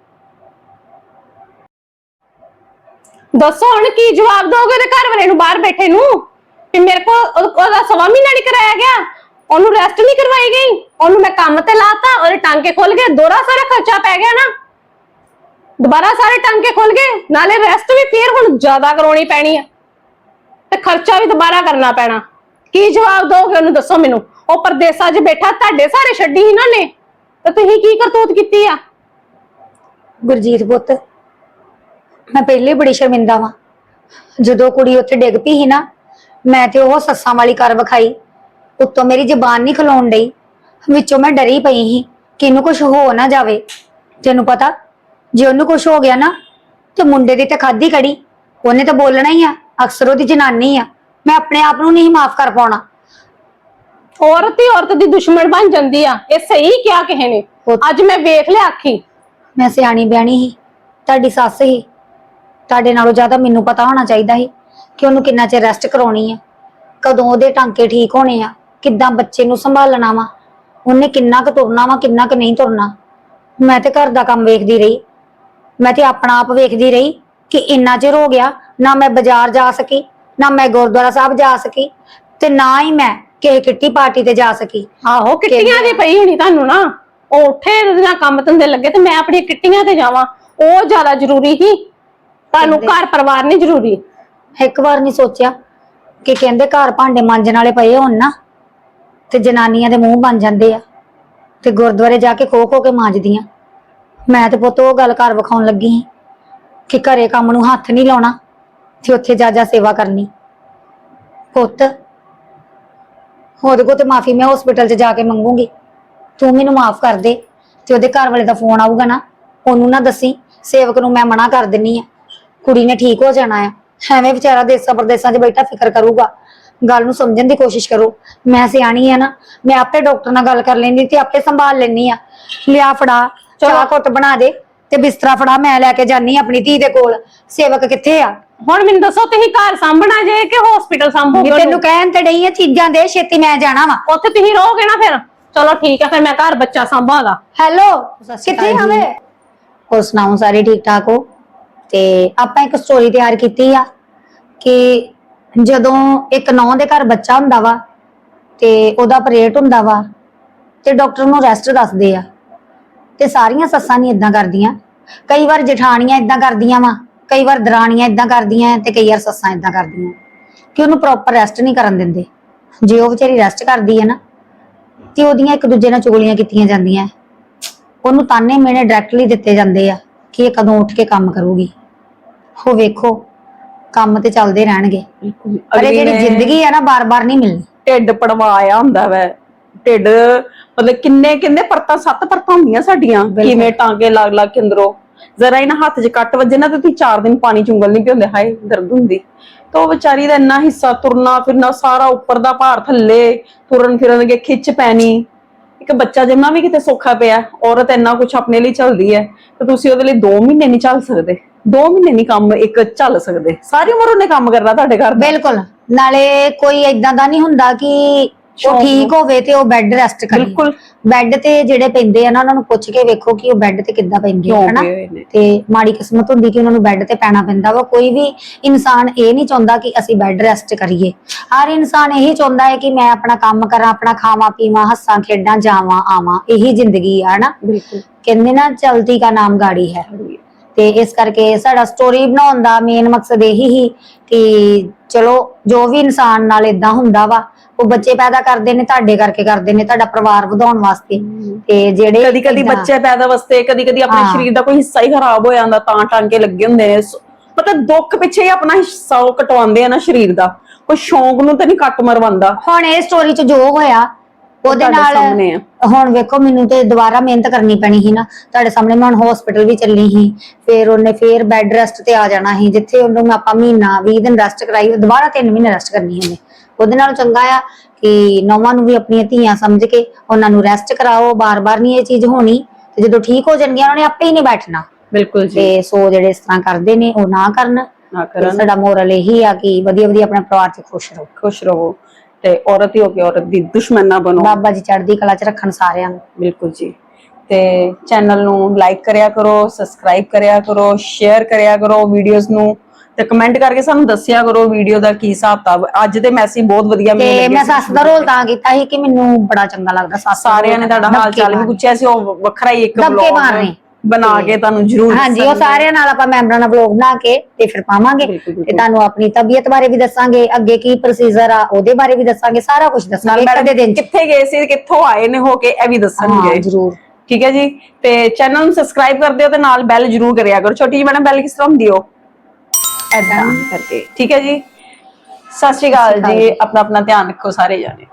ਦੱਸੋ ਹੁਣ ਕੀ ਜਵਾਬ ਦੋਗੇ ਉਹਦੇ ਘਰ ਵਾਲੇ ਨੂੰ ਬਾਹਰ ਬੈਠੇ ਨੂੰ? ਕਿ ਮੇਰੇ ਕੋਲ ਉਹ- ਉਹਦਾ ਸਵਾ ਮਹੀਨਾ ਨਹੀਂ ਕਰਾਇਆ ਗਿਆ। ਉਹਨੂੰ ਰੈਸਟ ਨਹੀਂ ਕਰਵਾਈ ਗਈ। ਉਹਨੂੰ ਮੈਂ ਕੰਮ ਤੇ ਲਾਤਾ, ਉਹਦੇ ਟਾਂਕੇ ਖੁੱਲ ਗਏ ਦੋਰਾ ਸਾਰਾ ਖਰਚਾ ਪੈ ਗਿਆ ਨਾ। ਦੁਬਾਰਾ ਸਾਰੇ ਟਾਂਕੇ ਖੁੱਲ ਗਏ, ਨਾਲੇ ਰੈਸਟ ਵੀ ਫੇਰ ਹੁਣ ਜ਼ਿਆਦਾ ਕਰਾਉਣੀ ਪੈਣੀ ਆ। ਤੇ ਖਰਚਾ ਵੀ ਦੁਬਾਰਾ ਕਰਨਾ ਪੈਣਾ। ਕੀ ਜਵਾਬ ਦੋਗੇ? ਉਹਨੂੰ ਦੱਸੋ ਮੈਨੂੰ। ਉਹ ਪਰਦੇਸਾਂ 'ਚ ਬੈਠਾ, ਤੁਹਾਡੇ ਸਾਰੇ ਛੱਡੀ ਇਹਨਾਂ ਨੇ ਤੇ ਤੁਸੀਂ ਕੀ ਕਰਤੂਤ ਕੀਤੀ ਆ? ਗੁਰਜੀਤ ਪੁੱਤ, ਮੈਂ ਪਹਿਲੇ ਬੜੀ ਸ਼ਰਮਿੰਦਾ ਵਾਂ। ਜਦੋਂ ਕੁੜੀ ਉੱਥੇ ਡਿੱਗ ਪਈ ਸੀ ਨਾ ਮੈਂ ਤੇ ਉਹ ਸੱਸਾਂ ਵਾਲੀ ਕਰ ਵਿਖਾਈ। ਉੱਤੋਂ ਮੇਰੀ ਜ਼ਬਾਨ ਨਹੀਂ ਖਲੋਣ ਡਈ। ਵਿੱਚੋਂ ਮੈਂ ਡਰੀ ਪਈ ਸੀ ਕਿ ਇਹਨੂੰ ਕੁਝ ਹੋ ਨਾ ਜਾਵੇ। ਤੈਨੂੰ ਪਤਾ ਜੇ ਉਹਨੂੰ ਕੁਝ ਹੋ ਗਿਆ ਨਾ ਤੇ ਮੁੰਡੇ ਦੀ ਤੇ ਖਾਦੀ ਕੜੀ। ਉਹਨੇ ਤਾਂ ਬੋਲਣਾ ਹੀ ਆ ਅਕਸਰ ਉਹਦੀ ਜਨਾਨੀ ਆ। ਮੈਂ ਆਪਣੇ ਆਪ ਨੂੰ ਨਹੀਂ ਮਾਫ ਕਰ ਪਾਉਣਾ। ਔਰਤ ਹੀ ਔਰਤ ਦੀ ਦੁਸ਼ਮਣ ਬਣ ਜਾਂਦੀ ਆ। ਇਹ ਸਹੀ ਕਿਹਾ ਕਿਸੇ ਨੇ। ਅੱਜ ਮੈਂ ਵੇਖ ਲਿਆ ਅੱਖੀ। ਮੈਂ ਸਿਆਣੀ ਬਿਆਣੀ ਸੀ। ਤੁਹਾਡੀ ਸੱਸ ਸੀ। ਤੁਹਾਡੇ ਨਾਲੋਂ ਜ਼ਿਆਦਾ ਮੈਨੂੰ ਪਤਾ ਹੋਣਾ ਚਾਹੀਦਾ ਸੀ। ਕਿ ਉਹਨੂੰ ਕਿੰਨਾ ਚਿਰ ਰੈਸਟ ਕਰਾਉਣੀ ਆ? ਕਦੋਂ ਉਹਦੇ ਟਾਂਕੇ ਠੀਕ ਹੋਣੇ ਆ? ਕਿੱਦਾਂ ਬੱਚੇ ਨੂੰ ਸੰਭਾਲਣਾ ਵਾ? ਉਹਨੇ ਕਿੰਨਾ ਕੁ ਤੁਰਨਾ ਵਾ ਕਿੰਨਾ ਕੁ ਨਹੀਂ ਤੁਰਨਾ? ਮੈਂ ਤੇ ਘਰ ਦਾ ਕੰਮ ਵੇਖਦੀ ਰਹੀ। ਮੈਂ ਤੇ ਆਪਣਾ ਆਪ ਵੇਖਦੀ ਰਹੀ ਕਿ ਇੰਨਾ ਚਿਰ ਹੋ ਗਿਆ ਨਾ ਮੈਂ ਬਾਜ਼ਾਰ ਜਾ ਸਕੀ ਨਾ ਮੈਂ ਗੁਰਦੁਆਰਾ ਸਾਹਿਬ ਜਾ ਸਕੀ ਤੇ ਨਾ ਹੀ ਮੈਂ ਕਿਸੇ ਕਿੱਟੀ ਪਾਰਟੀ ਤੇ ਜਾ ਸਕੀ। ਆਹੋ ਕਿੱਟੀਆਂ ਦੀ ਪਈ ਹੋਣੀ ਤੁਹਾਨੂੰ ਨਾ। ਉਹ ਉੱਠੇ ਉਹਦੀਆਂ ਕੰਮ ਧੰਦੇ ਲੱਗੇ ਤੇ ਮੈਂ ਆਪਣੀ ਕਿੱਟੀਆਂ ਤੇ ਜਾਵਾਂ। ਉਹ ਜ਼ਿਆਦਾ ਜ਼ਰੂਰੀ ਸੀ। ਤੁਹਾਨੂੰ ਘਰ ਪਰਿਵਾਰ ਨਹੀਂ ਜ਼ਰੂਰੀ। ਇੱਕ ਵਾਰ ਨਹੀਂ ਸੋਚਿਆ ਕਿ ਕਹਿੰਦੇ ਘਰ ਭਾਂਡੇ ਮਾਂਜਣ ਵਾਲੇ ਪਏ ਹੋਣ ਨਾ, ਤੇ ਜਨਾਨੀਆਂ ਦੇ ਮੂੰਹ ਬਣ ਜਾਂਦੇ ਆ, ਤੇ ਗੁਰਦੁਆਰੇ ਜਾ ਕੇ ਖੋ ਖੋ ਕੇ ਮਾਂਜਦੀਆਂ। ਮੈਂ ਤੇ ਪੁੱਤ ਉਹ ਗੱਲ ਘਰ ਵਿਖਾਉਣ ਲੱਗੀ ਸੀ ਕਿ ਘਰੇ ਕੰਮ ਨੂੰ ਹੱਥ ਨਹੀਂ ਲਾਉਣਾ, ਤੇ ਉੱਥੇ ਜਾ ਜਾ ਸੇਵਾ ਕਰਨੀ। ਪੁੱਤ, ਉਹਦੇ ਕੋਲ ਤੇ ਮਾਫੀ ਮੈਂ ਹਸਪੀਟਲ 'ਚ ਜਾ ਕੇ ਮੰਗੂੰਗੀ। ਤੂੰ ਮੈਨੂੰ ਮਾਫ ਕਰ ਦੇ, ਤੇ ਉਹਦੇ ਘਰ ਵਾਲੇ ਦਾ ਫੋਨ ਆਊਗਾ ਨਾ, ਉਹਨੂੰ ਨਾ ਦੱਸੀ, ਸੇਵਕ ਨੂੰ ਮੈਂ ਮਨਾ ਕਰ ਦਿੰਨੀ ਆ। ਕੁੜੀ ਨੇ ਠੀਕ ਹੋ ਜਾਣਾ ਆ। ਐਵੇਂ ਵਿਚਾਰਾ ਦੇਸਾਂ ਪ੍ਰਦੇਸਾਂ 'ਚ ਬੈਠਾ ਫਿਕਰ ਕਰੂਗਾ। ਗੱਲ ਨੂੰ ਸਮਝਣ ਦੀ ਕੋਸ਼ਿਸ਼ ਕਰੋ। ਮੈਂ ਸਿਆਣੀ ਆ ਨਾ ਮੈਂ ਆਪੇ ਡਾਕਟਰ ਨਾਲ ਗੱਲ ਕਰ ਲੈਂਦੀ ਤੇ ਆਪੇ ਸੰਭਾਲ ਲੈਣੀ ਆ। ਲਿਆ ਫੜਾ ਚਾਹ ਘੁੱਟ ਬਣਾ ਦੇ ਤੇ ਬਿਸਤਰਾ ਫੜਾ ਮੈਂ ਲੈ ਕੇ ਜਾਨੀ ਆਂ ਆਪਣੀ ਧੀ ਦੇ ਕੋਲ। ਸੇਵਕ ਕਿੱਥੇ ਆ? ਹੁਣ ਮੈਨੂੰ ਦੱਸੋ ਤੁਸੀਂ ਘਰ ਸਾਂਭਣਾ ਜੇ ਕਿ ਹਸਪੀਟਲ ਸਾਂਭੋਗੇ? ਤੈਨੂੰ ਕਹਿਣ ਤੇ ਡਈ ਆ ਚੀਜ਼ਾਂ ਦੇ ਛੇਤੀ ਮੈਂ ਜਾਣਾ ਵਾ। ਉੱਥੇ ਤੁਸੀਂ ਰਹੋਗੇ ਨਾ ਫਿਰ? ਚਲੋ ਠੀਕ ਹੈ ਫਿਰ ਮੈਂ ਘਰ ਬੱਚਾ ਸਾਂਭਾਂਗਾ। ਹੈਲੋ ਕਿੱਥੇ ਆਵੇ ਹੋਰ ਸੁਣਾਓ ਸਾਰੇ ਠੀਕ ਠਾਕ ਹੋ? ਤੇ ਆਪਾਂ ਇੱਕ ਸਟੋਰੀ ਤਿਆਰ ਕੀਤੀ ਆ ਕਿ ਜਦੋਂ ਇੱਕ ਨੌ ਦੇ ਘਰ ਬੱਚਾ ਹੁੰਦਾ ਵਾ ਤੇ ਉਹਦਾ ਆਪਰੇਟ ਹੁੰਦਾ ਵਾ ਤੇ ਡਾਕਟਰ ਨੂੰ ਰੈਸਟ ਦੱਸਦੇ ਆ ਤੇ ਸਾਰੀਆਂ ਸੱਸਾਂ ਨਹੀਂ ਇਦਾਂ ਕਰਦੀਆਂ। ਕਈ ਵਾਰ ਜਠਾਣੀਆਂ ਇਦਾਂ ਕਰਦੀਆਂ ਵਾ, ਕਈ ਵਾਰ ਦਰਾਣੀਆਂ ਇਦਾਂ ਕਰਦੀਆਂ ਤੇ ਕਈ ਵਾਰ ਸੱਸਾਂ ਇਦਾਂ ਕਰਦੀਆਂ। ਕਿ ਉਹਨੂੰ ਪ੍ਰੋਪਰ ਰੈਸਟ ਨਹੀਂ ਕਰਨ ਦਿੰਦੇ। ਜੇ ਉਹ ਵਿਚਾਰੀ ਰੈਸਟ ਕਰਦੀ ਹੈ ਨਾ, ਤੇ ਉਹਦੀਆਂ ਇੱਕ ਦੂਜੇ ਨਾਲ ਚੁਗਲੀਆਂ ਕੀਤੀਆਂ ਜਾਂਦੀਆਂ ਉਹਨੂੰ ਤਾਨੇ ਮੇਨੇ ਡਾਇਰੈਕਟਲੀ ਦਿੱਤੇ ਜਾਂਦੇ ਆ ਕਿ ਇਹ ਕਦੋਂ ਉੱਠ ਕੇ ਕੰਮ ਕਰੂਗੀ। ਉਹ ਵੇਖੋ ਕੰਮ ਤੇ ਚੱਲਦੇ ਰਹਿਣਗੇ। ਪਰ ਇਹ ਜਿਹੜੀ ਜ਼ਿੰਦਗੀ ਆ ਨਾ ਬਾਰ-ਬਾਰ ਨਹੀਂ ਮਿਲਣੀ। ਢਿੱਡ ਪੜਵਾਇਆ ਹੁੰਦਾ ਵੈ। ਢਿੱਡ ਮਤਲਬ ਕਿੰਨੇ ਕਿੰਨੇ ਪਰਤਾਂ ਸੱਤ ਪਰਤਾਂ ਹੁੰਦੀਆਂ ਸਾਡੀਆਂ। ਕਿਵੇਂ ਟਾਂਗੇ ਲੱਗ ਲੱਗ ਕੇ ਅੰਦਰੋਂ। ਜ਼ਰਾ ਇਹਨਾਂ ਹੱਥ 'ਚ ਕੱਟ ਵੱਜੇ ਨਾ ਤੇ ਤੁਸੀਂ ਚਾਰ ਦਿਨ ਪਾਣੀ ਚ ਉਂਗਲ ਨਹੀਂ ਪਿਉਂਦੇ। ਹਾਏ ਦਰਦ ਹੁੰਦੀ। ਤਾਂ ਉਹ ਵਿਚਾਰੀ ਦਾ ਇੰਨਾ ਹਿੱਸਾ ਤੁਰਨਾ ਫਿਰਨਾ ਸਾਰਾ ਉੱਪਰ ਦਾ ਭਾਰ ਥੱਲੇ ਤੁਰਨ ਫਿਰਨ ਦੇ ਖਿੱਚ ਪੈਣੀ। ਇੱਕ ਬੱਚਾ ਜੰਮਣਾ ਵੀ ਕਿਤੇ ਸੌਖਾ ਪਿਆ ਔਰਤ ਇੰਨਾ ਕੁਝ ਆਪਣੇ ਲਈ ਚੱਲਦੀ ਹੈ ਤੇ ਤੁਸੀਂ ਉਹਦੇ ਲਈ 2 ਮਹੀਨੇ ਨਹੀਂ ਚੱਲ ਸਕਦੇ। 2 ਮਹੀਨੇ ਨਹੀਂ ਕੰਮ ਇੱਕ ਚੱਲ ਸਕਦੇ। ਸਾਰੀ ਉਮਰ ਉਹਨੇ ਕੰਮ ਕਰਨਾ ਤੁਹਾਡੇ ਘਰ ਦਾ। ਬਿਲਕੁਲ। ਨਾਲੇ ਕੋਈ ਏਦਾਂ ਦਾ ਨਹੀਂ ਹੁੰਦਾ ਕਿ ਉਹ ਠੀਕ ਹੋਵੇ ਤੇ ਉਹ ਬੈੱਡ ਰੈਸਟ ਕਰੇ। ਬਿਲਕੁਲ। ਬੈੱਡ ਤੇ ਜਿਹੜੇ ਪੈਂਦੇ ਆ ਨਾ ਉਹਨਾਂ ਨੂੰ ਪੁੱਛ ਕੇ ਵੇਖੋ ਕਿ ਉਹ ਬੈੱਡ ਤੇ ਕਿੱਦਾਂ ਪੈਂਦੇ ਆ ਹਨਾ। ਤੇ ਮਾੜੀ ਕਿਸਮਤ ਹੁੰਦੀ ਕਿ ਉਹਨਾਂ ਨੂੰ ਬੈੱਡ ਤੇ ਪੈਣਾ ਪੈਂਦਾ ਵਾ। ਕੋਈ ਵੀ ਇਨਸਾਨ ਇਹ ਨਹੀਂ ਚਾਹੁੰਦਾ ਕਿ ਅਸੀਂ ਬੈੱਡ ਰੈਸਟ ਕਰੀਏ। ਹਰ ਇਨਸਾਨ ਇਹੀ ਚਾਹੁੰਦਾ ਹੈ ਕਿ ਮੈਂ ਆਪਣਾ ਕੰਮ ਕਰਾਂ ਆਪਣਾ ਖਾਵਾਂ ਪੀਵਾਂ ਹੱਸਾਂ ਖੇਡਾਂ ਜਾਵਾਂ ਆਵਾਂ। ਇਹੀ ਜ਼ਿੰਦਗੀ ਆ ਹਨਾ? ਬਿਲਕੁਲ। ਕਹਿੰਦੇ ਨਾ ਚਲਤੀ ਕਾ ਨਾਮ ਗਾੜੀ ਹੈ। ਤੇ ਇਸ ਕਰਕੇ ਸਾਡਾ ਸਟੋਰੀ ਬਣਾਉਣ ਦਾ ਮੇਨ ਮਕਸਦ ਇਹੀ ਹੀ ਕਿ ਚਲੋ ਜੋ ਵੀ ਇਨਸਾਨ ਨਾਲ ਇਦਾਂ ਹੁੰਦਾ ਵਾ ਉਹ ਬੱਚੇ ਪੈਦਾ ਕਰਦੇ ਨੇ ਤੁਹਾਡੇ ਕਰਕੇ ਕਰਦੇ ਨੇ ਤੁਹਾਡਾ ਪਰਿਵਾਰ ਵਧਾਉਣ ਵਾਸਤੇ। ਤੇ ਜਿਹੜੇ ਕਦੀ ਕਦੀ ਏਦਾਂ- ਬੱਚੇ ਪੈਦਾ ਵਾਸਤੇ ਕਦੀ ਕਦੀ ਆਪਣੇ ਹਾਂ। ਸਰੀਰ ਦਾ ਕੋਈ ਹਿੱਸਾ ਹੀ ਖਰਾਬ ਹੋ ਜਾਂਦਾ ਤਾਂ ਟਾਂਕੇ ਲੱਗੇ ਹੁੰਦੇ ਨੇ। ਸੋ- ਮਤਲਬ ਦੁੱਖ ਪਿੱਛੇ ਹੀ ਆਪਣਾ ਹਿੱਸਾ ਉਹ ਕਟਵਾਉਂਦੇ ਆ ਨਾ ਸਰੀਰ ਦਾ। ਕੋਈ ਸ਼ੌਂਕ ਨੂੰ ਤਾਂ ਨਹੀਂ ਕੱਟ ਮਰਵਾਉਂਦਾ। ਹੁਣ ਇਹ ਸਟੋਰੀ ਚ ਜੋ ਹੋਇਆ ਉਹਦੇ ਤੁਹਾਡੇ ਨਾਲ ਸਾਹਮਣੇ ਆ। ਹੁਣ ਵੇਖੋ ਮੈਨੂੰ ਤੇ ਦੁਬਾਰਾ ਮਿਹਨਤ ਕਰਨੀ ਪੈਣੀ ਸੀ ਨਾ। ਤੁਹਾਡੇ ਸਾਹਮਣੇ ਮੈਂ ਹੁਣ ਹਸਪੀਟਲ ਵੀ ਚੱਲੀ ਸੀ। ਫਿਰ ਉਹਨੇ ਫਿਰ ਬੈੱਡ ਰੈਸਟ ਤੇ ਆ ਜਾਣਾ ਸੀ ਜਿੱਥੇ ਉਹਨੂੰ ਆਪਾਂ ਮਹੀਨਾ 20 ਦਿਨ ਰੈਸਟ ਕਰਾਈ ਦੁਬਾਰਾ 3 ਮਹੀਨੇ ਰੈਸਟ ਕਰਨੀ ਉਹਨੇ। ਉਹਦੇ ਨਾਲ ਚੰਗਾ ਆ ਕਿ ਨੌਵਾਂ ਨੂੰ ਵੀ ਆਪਣੀਆਂ ਧੀਆਂ ਸਮਝ ਕੇ ਉਹਨਾਂ ਨੂੰ ਰੈਸਟ ਕਰਾਓ। ਬਾਰ-ਬਾਰ ਨਹੀਂ ਇਹ ਚੀਜ਼ ਹੋਣੀ ਤੇ ਜਦੋਂ ਠੀਕ ਹੋ ਜਾਣਗੀਆਂ ਉਹਨਾਂ ਨੇ ਆਪੇ ਹੀ ਨਹੀਂ ਬੈਠਣਾ। ਬਿਲਕੁਲ ਜੀ। ਤੇ ਸੋ ਜਿਹੜੇ ਇਸ ਤਰ੍ਹਾਂ ਕਰਦੇ ਨੇ ਉਹ ਨਾ ਕਰਨ। ਨਾ ਤੇ ਕਰਨ। ਸਾਡਾ ਮੋਰਲ ਇਹੀ ਆ ਕਿ ਵਧੀਆ ਵਧੀਆ ਆਪਣੇ ਪਰਿਵਾਰ 'ਚ ਖੁਸ਼ ਰਹੋ। ਖੁਸ਼ ਰਹੋ। ਤੇ ਔਰਤ ਹੀ ਹੋ ਕੇ ਔਰਤ ਦੀ ਦੁਸ਼ਮਣ ਨਾ ਬਣੋ ਬਾਬਾ ਜੀ ਚੜ੍ਹਦੀ ਕਲਾ 'ਚ ਰੱਖਣ ਸਾਰਿਆਂ ਨੂੰ ਬਿਲਕੁਲ ਜੀ ਤੇ ਚੈਨਲ ਨੂੰ ਲਾਈਕ ਕਰਿਆ ਕਰੋ ਸਬਸਕ੍ਰਾਈਬ ਕਰਿਆ ਕਰੋ ਸ਼ੇਅਰ ਕਰਿਆ ਕਰੋ ਵੀਡੀਓਜ਼ ਨੂੰ ਤੇ ਕਮੈਂਟ ਕਰਕੇ ਸਾਨੂੰ ਦੱਸਿਆ ਕਰੋ ਵੀਡੀਓ ਦਾ ਕੀ ਹਿਸਾਬ ਕਿਤਾਬ ਅੱਜ ਦੇ ਮੈਸੇਜ ਬਹੁਤ ਵਧੀਆ ਮੈਨੂੰ ਤੇ ਮੈਂ। ਸੱਸ ਦਾ ਰੋਲ ਤਾਂ ਕੀਤਾ ਸੀ ਕਿ ਮੈਨੂੰ ਬੜਾ ਚੰਗਾ ਲੱਗਦਾ ਸੱਸ ਸਾਰਿਆਂ ਨੇ ਤੁਹਾਡਾ ਹਾਲ ਚਾਲ ਵੀ। ਪੁੱਛਿਆ ਸੀ ਉਹ ਵੱਖਰਾ ਹੀ ਇੱਕ ਦਬਕੇ ਵਲੌਗ ਮਾਰਨੇ। ਬਣਾ ਕੇ ਤੁਹਾਨੂੰ ਜ਼ਰੂਰ ਹਾਂਜੀ ਉਹ ਦੱਸਾਂਗੇ। ਸਾਰਿਆਂ ਨਾਲ ਆਪਾਂ ਮੈਂਬਰਾਂ ਨਾਲ ਵਲੌਗ ਬਣਾ ਕੇ ਤੇ ਫਿਰ ਪਾਵਾਂਗੇ। ਤੇ ਤੁਹਾਨੂੰ ਆਪਣੀ ਤਬੀਅਤ ਬਾਰੇ ਵੀ ਦੱਸਾਂਗੇ ਅੱਗੇ ਕੀ ਪ੍ਰੋਸੀਜਰ ਆ ਉਹਦੇ ਬਾਰੇ ਵੀ ਦੱਸਾਂਗੇ ਸਾਰਾ ਕੁਝ ਦੱਸਾਂਗੇ ਦਿਨ ਕਿੱਥੇ ਗਏ ਸੀ ਕਿੱਥੋਂ ਆਏ ਨੇ ਹੋ ਕੇ ਇਹ ਵੀ ਹਾਂ ਦੱਸਣਗੇ ਜ਼ਰੂਰ। ਠੀਕ ਹੈ ਜੀ? ਤੇ ਚੈਨਲ ਨੂੰ ਸਬਸਕ੍ਰਾਈਬ ਕਰ ਦਿਓ ਤੇ ਨਾਲ ਬੈਲ ਜ਼ਰੂਰ ਕਰਿਆ ਕਰੋ। ਛੋਟੀ ਜਿਹੀ ਮੈਡਮ ਬੈਲ ਕਿਸ ਤਰ੍ਹਾਂ ਹੁੰਦੀ ਹੋ ਐਦਾਂ ਕਰਕੇ। ਠੀਕ ਹੈ ਜੀ? ਸਤਿ ਸ਼੍ਰੀ ਅਕਾਲ ਜੀ। ਆਪਣਾ ਆਪਣਾ ਧਿਆਨ ਰੱਖੋ ਸਾਰੇ ਜਾਣੇ।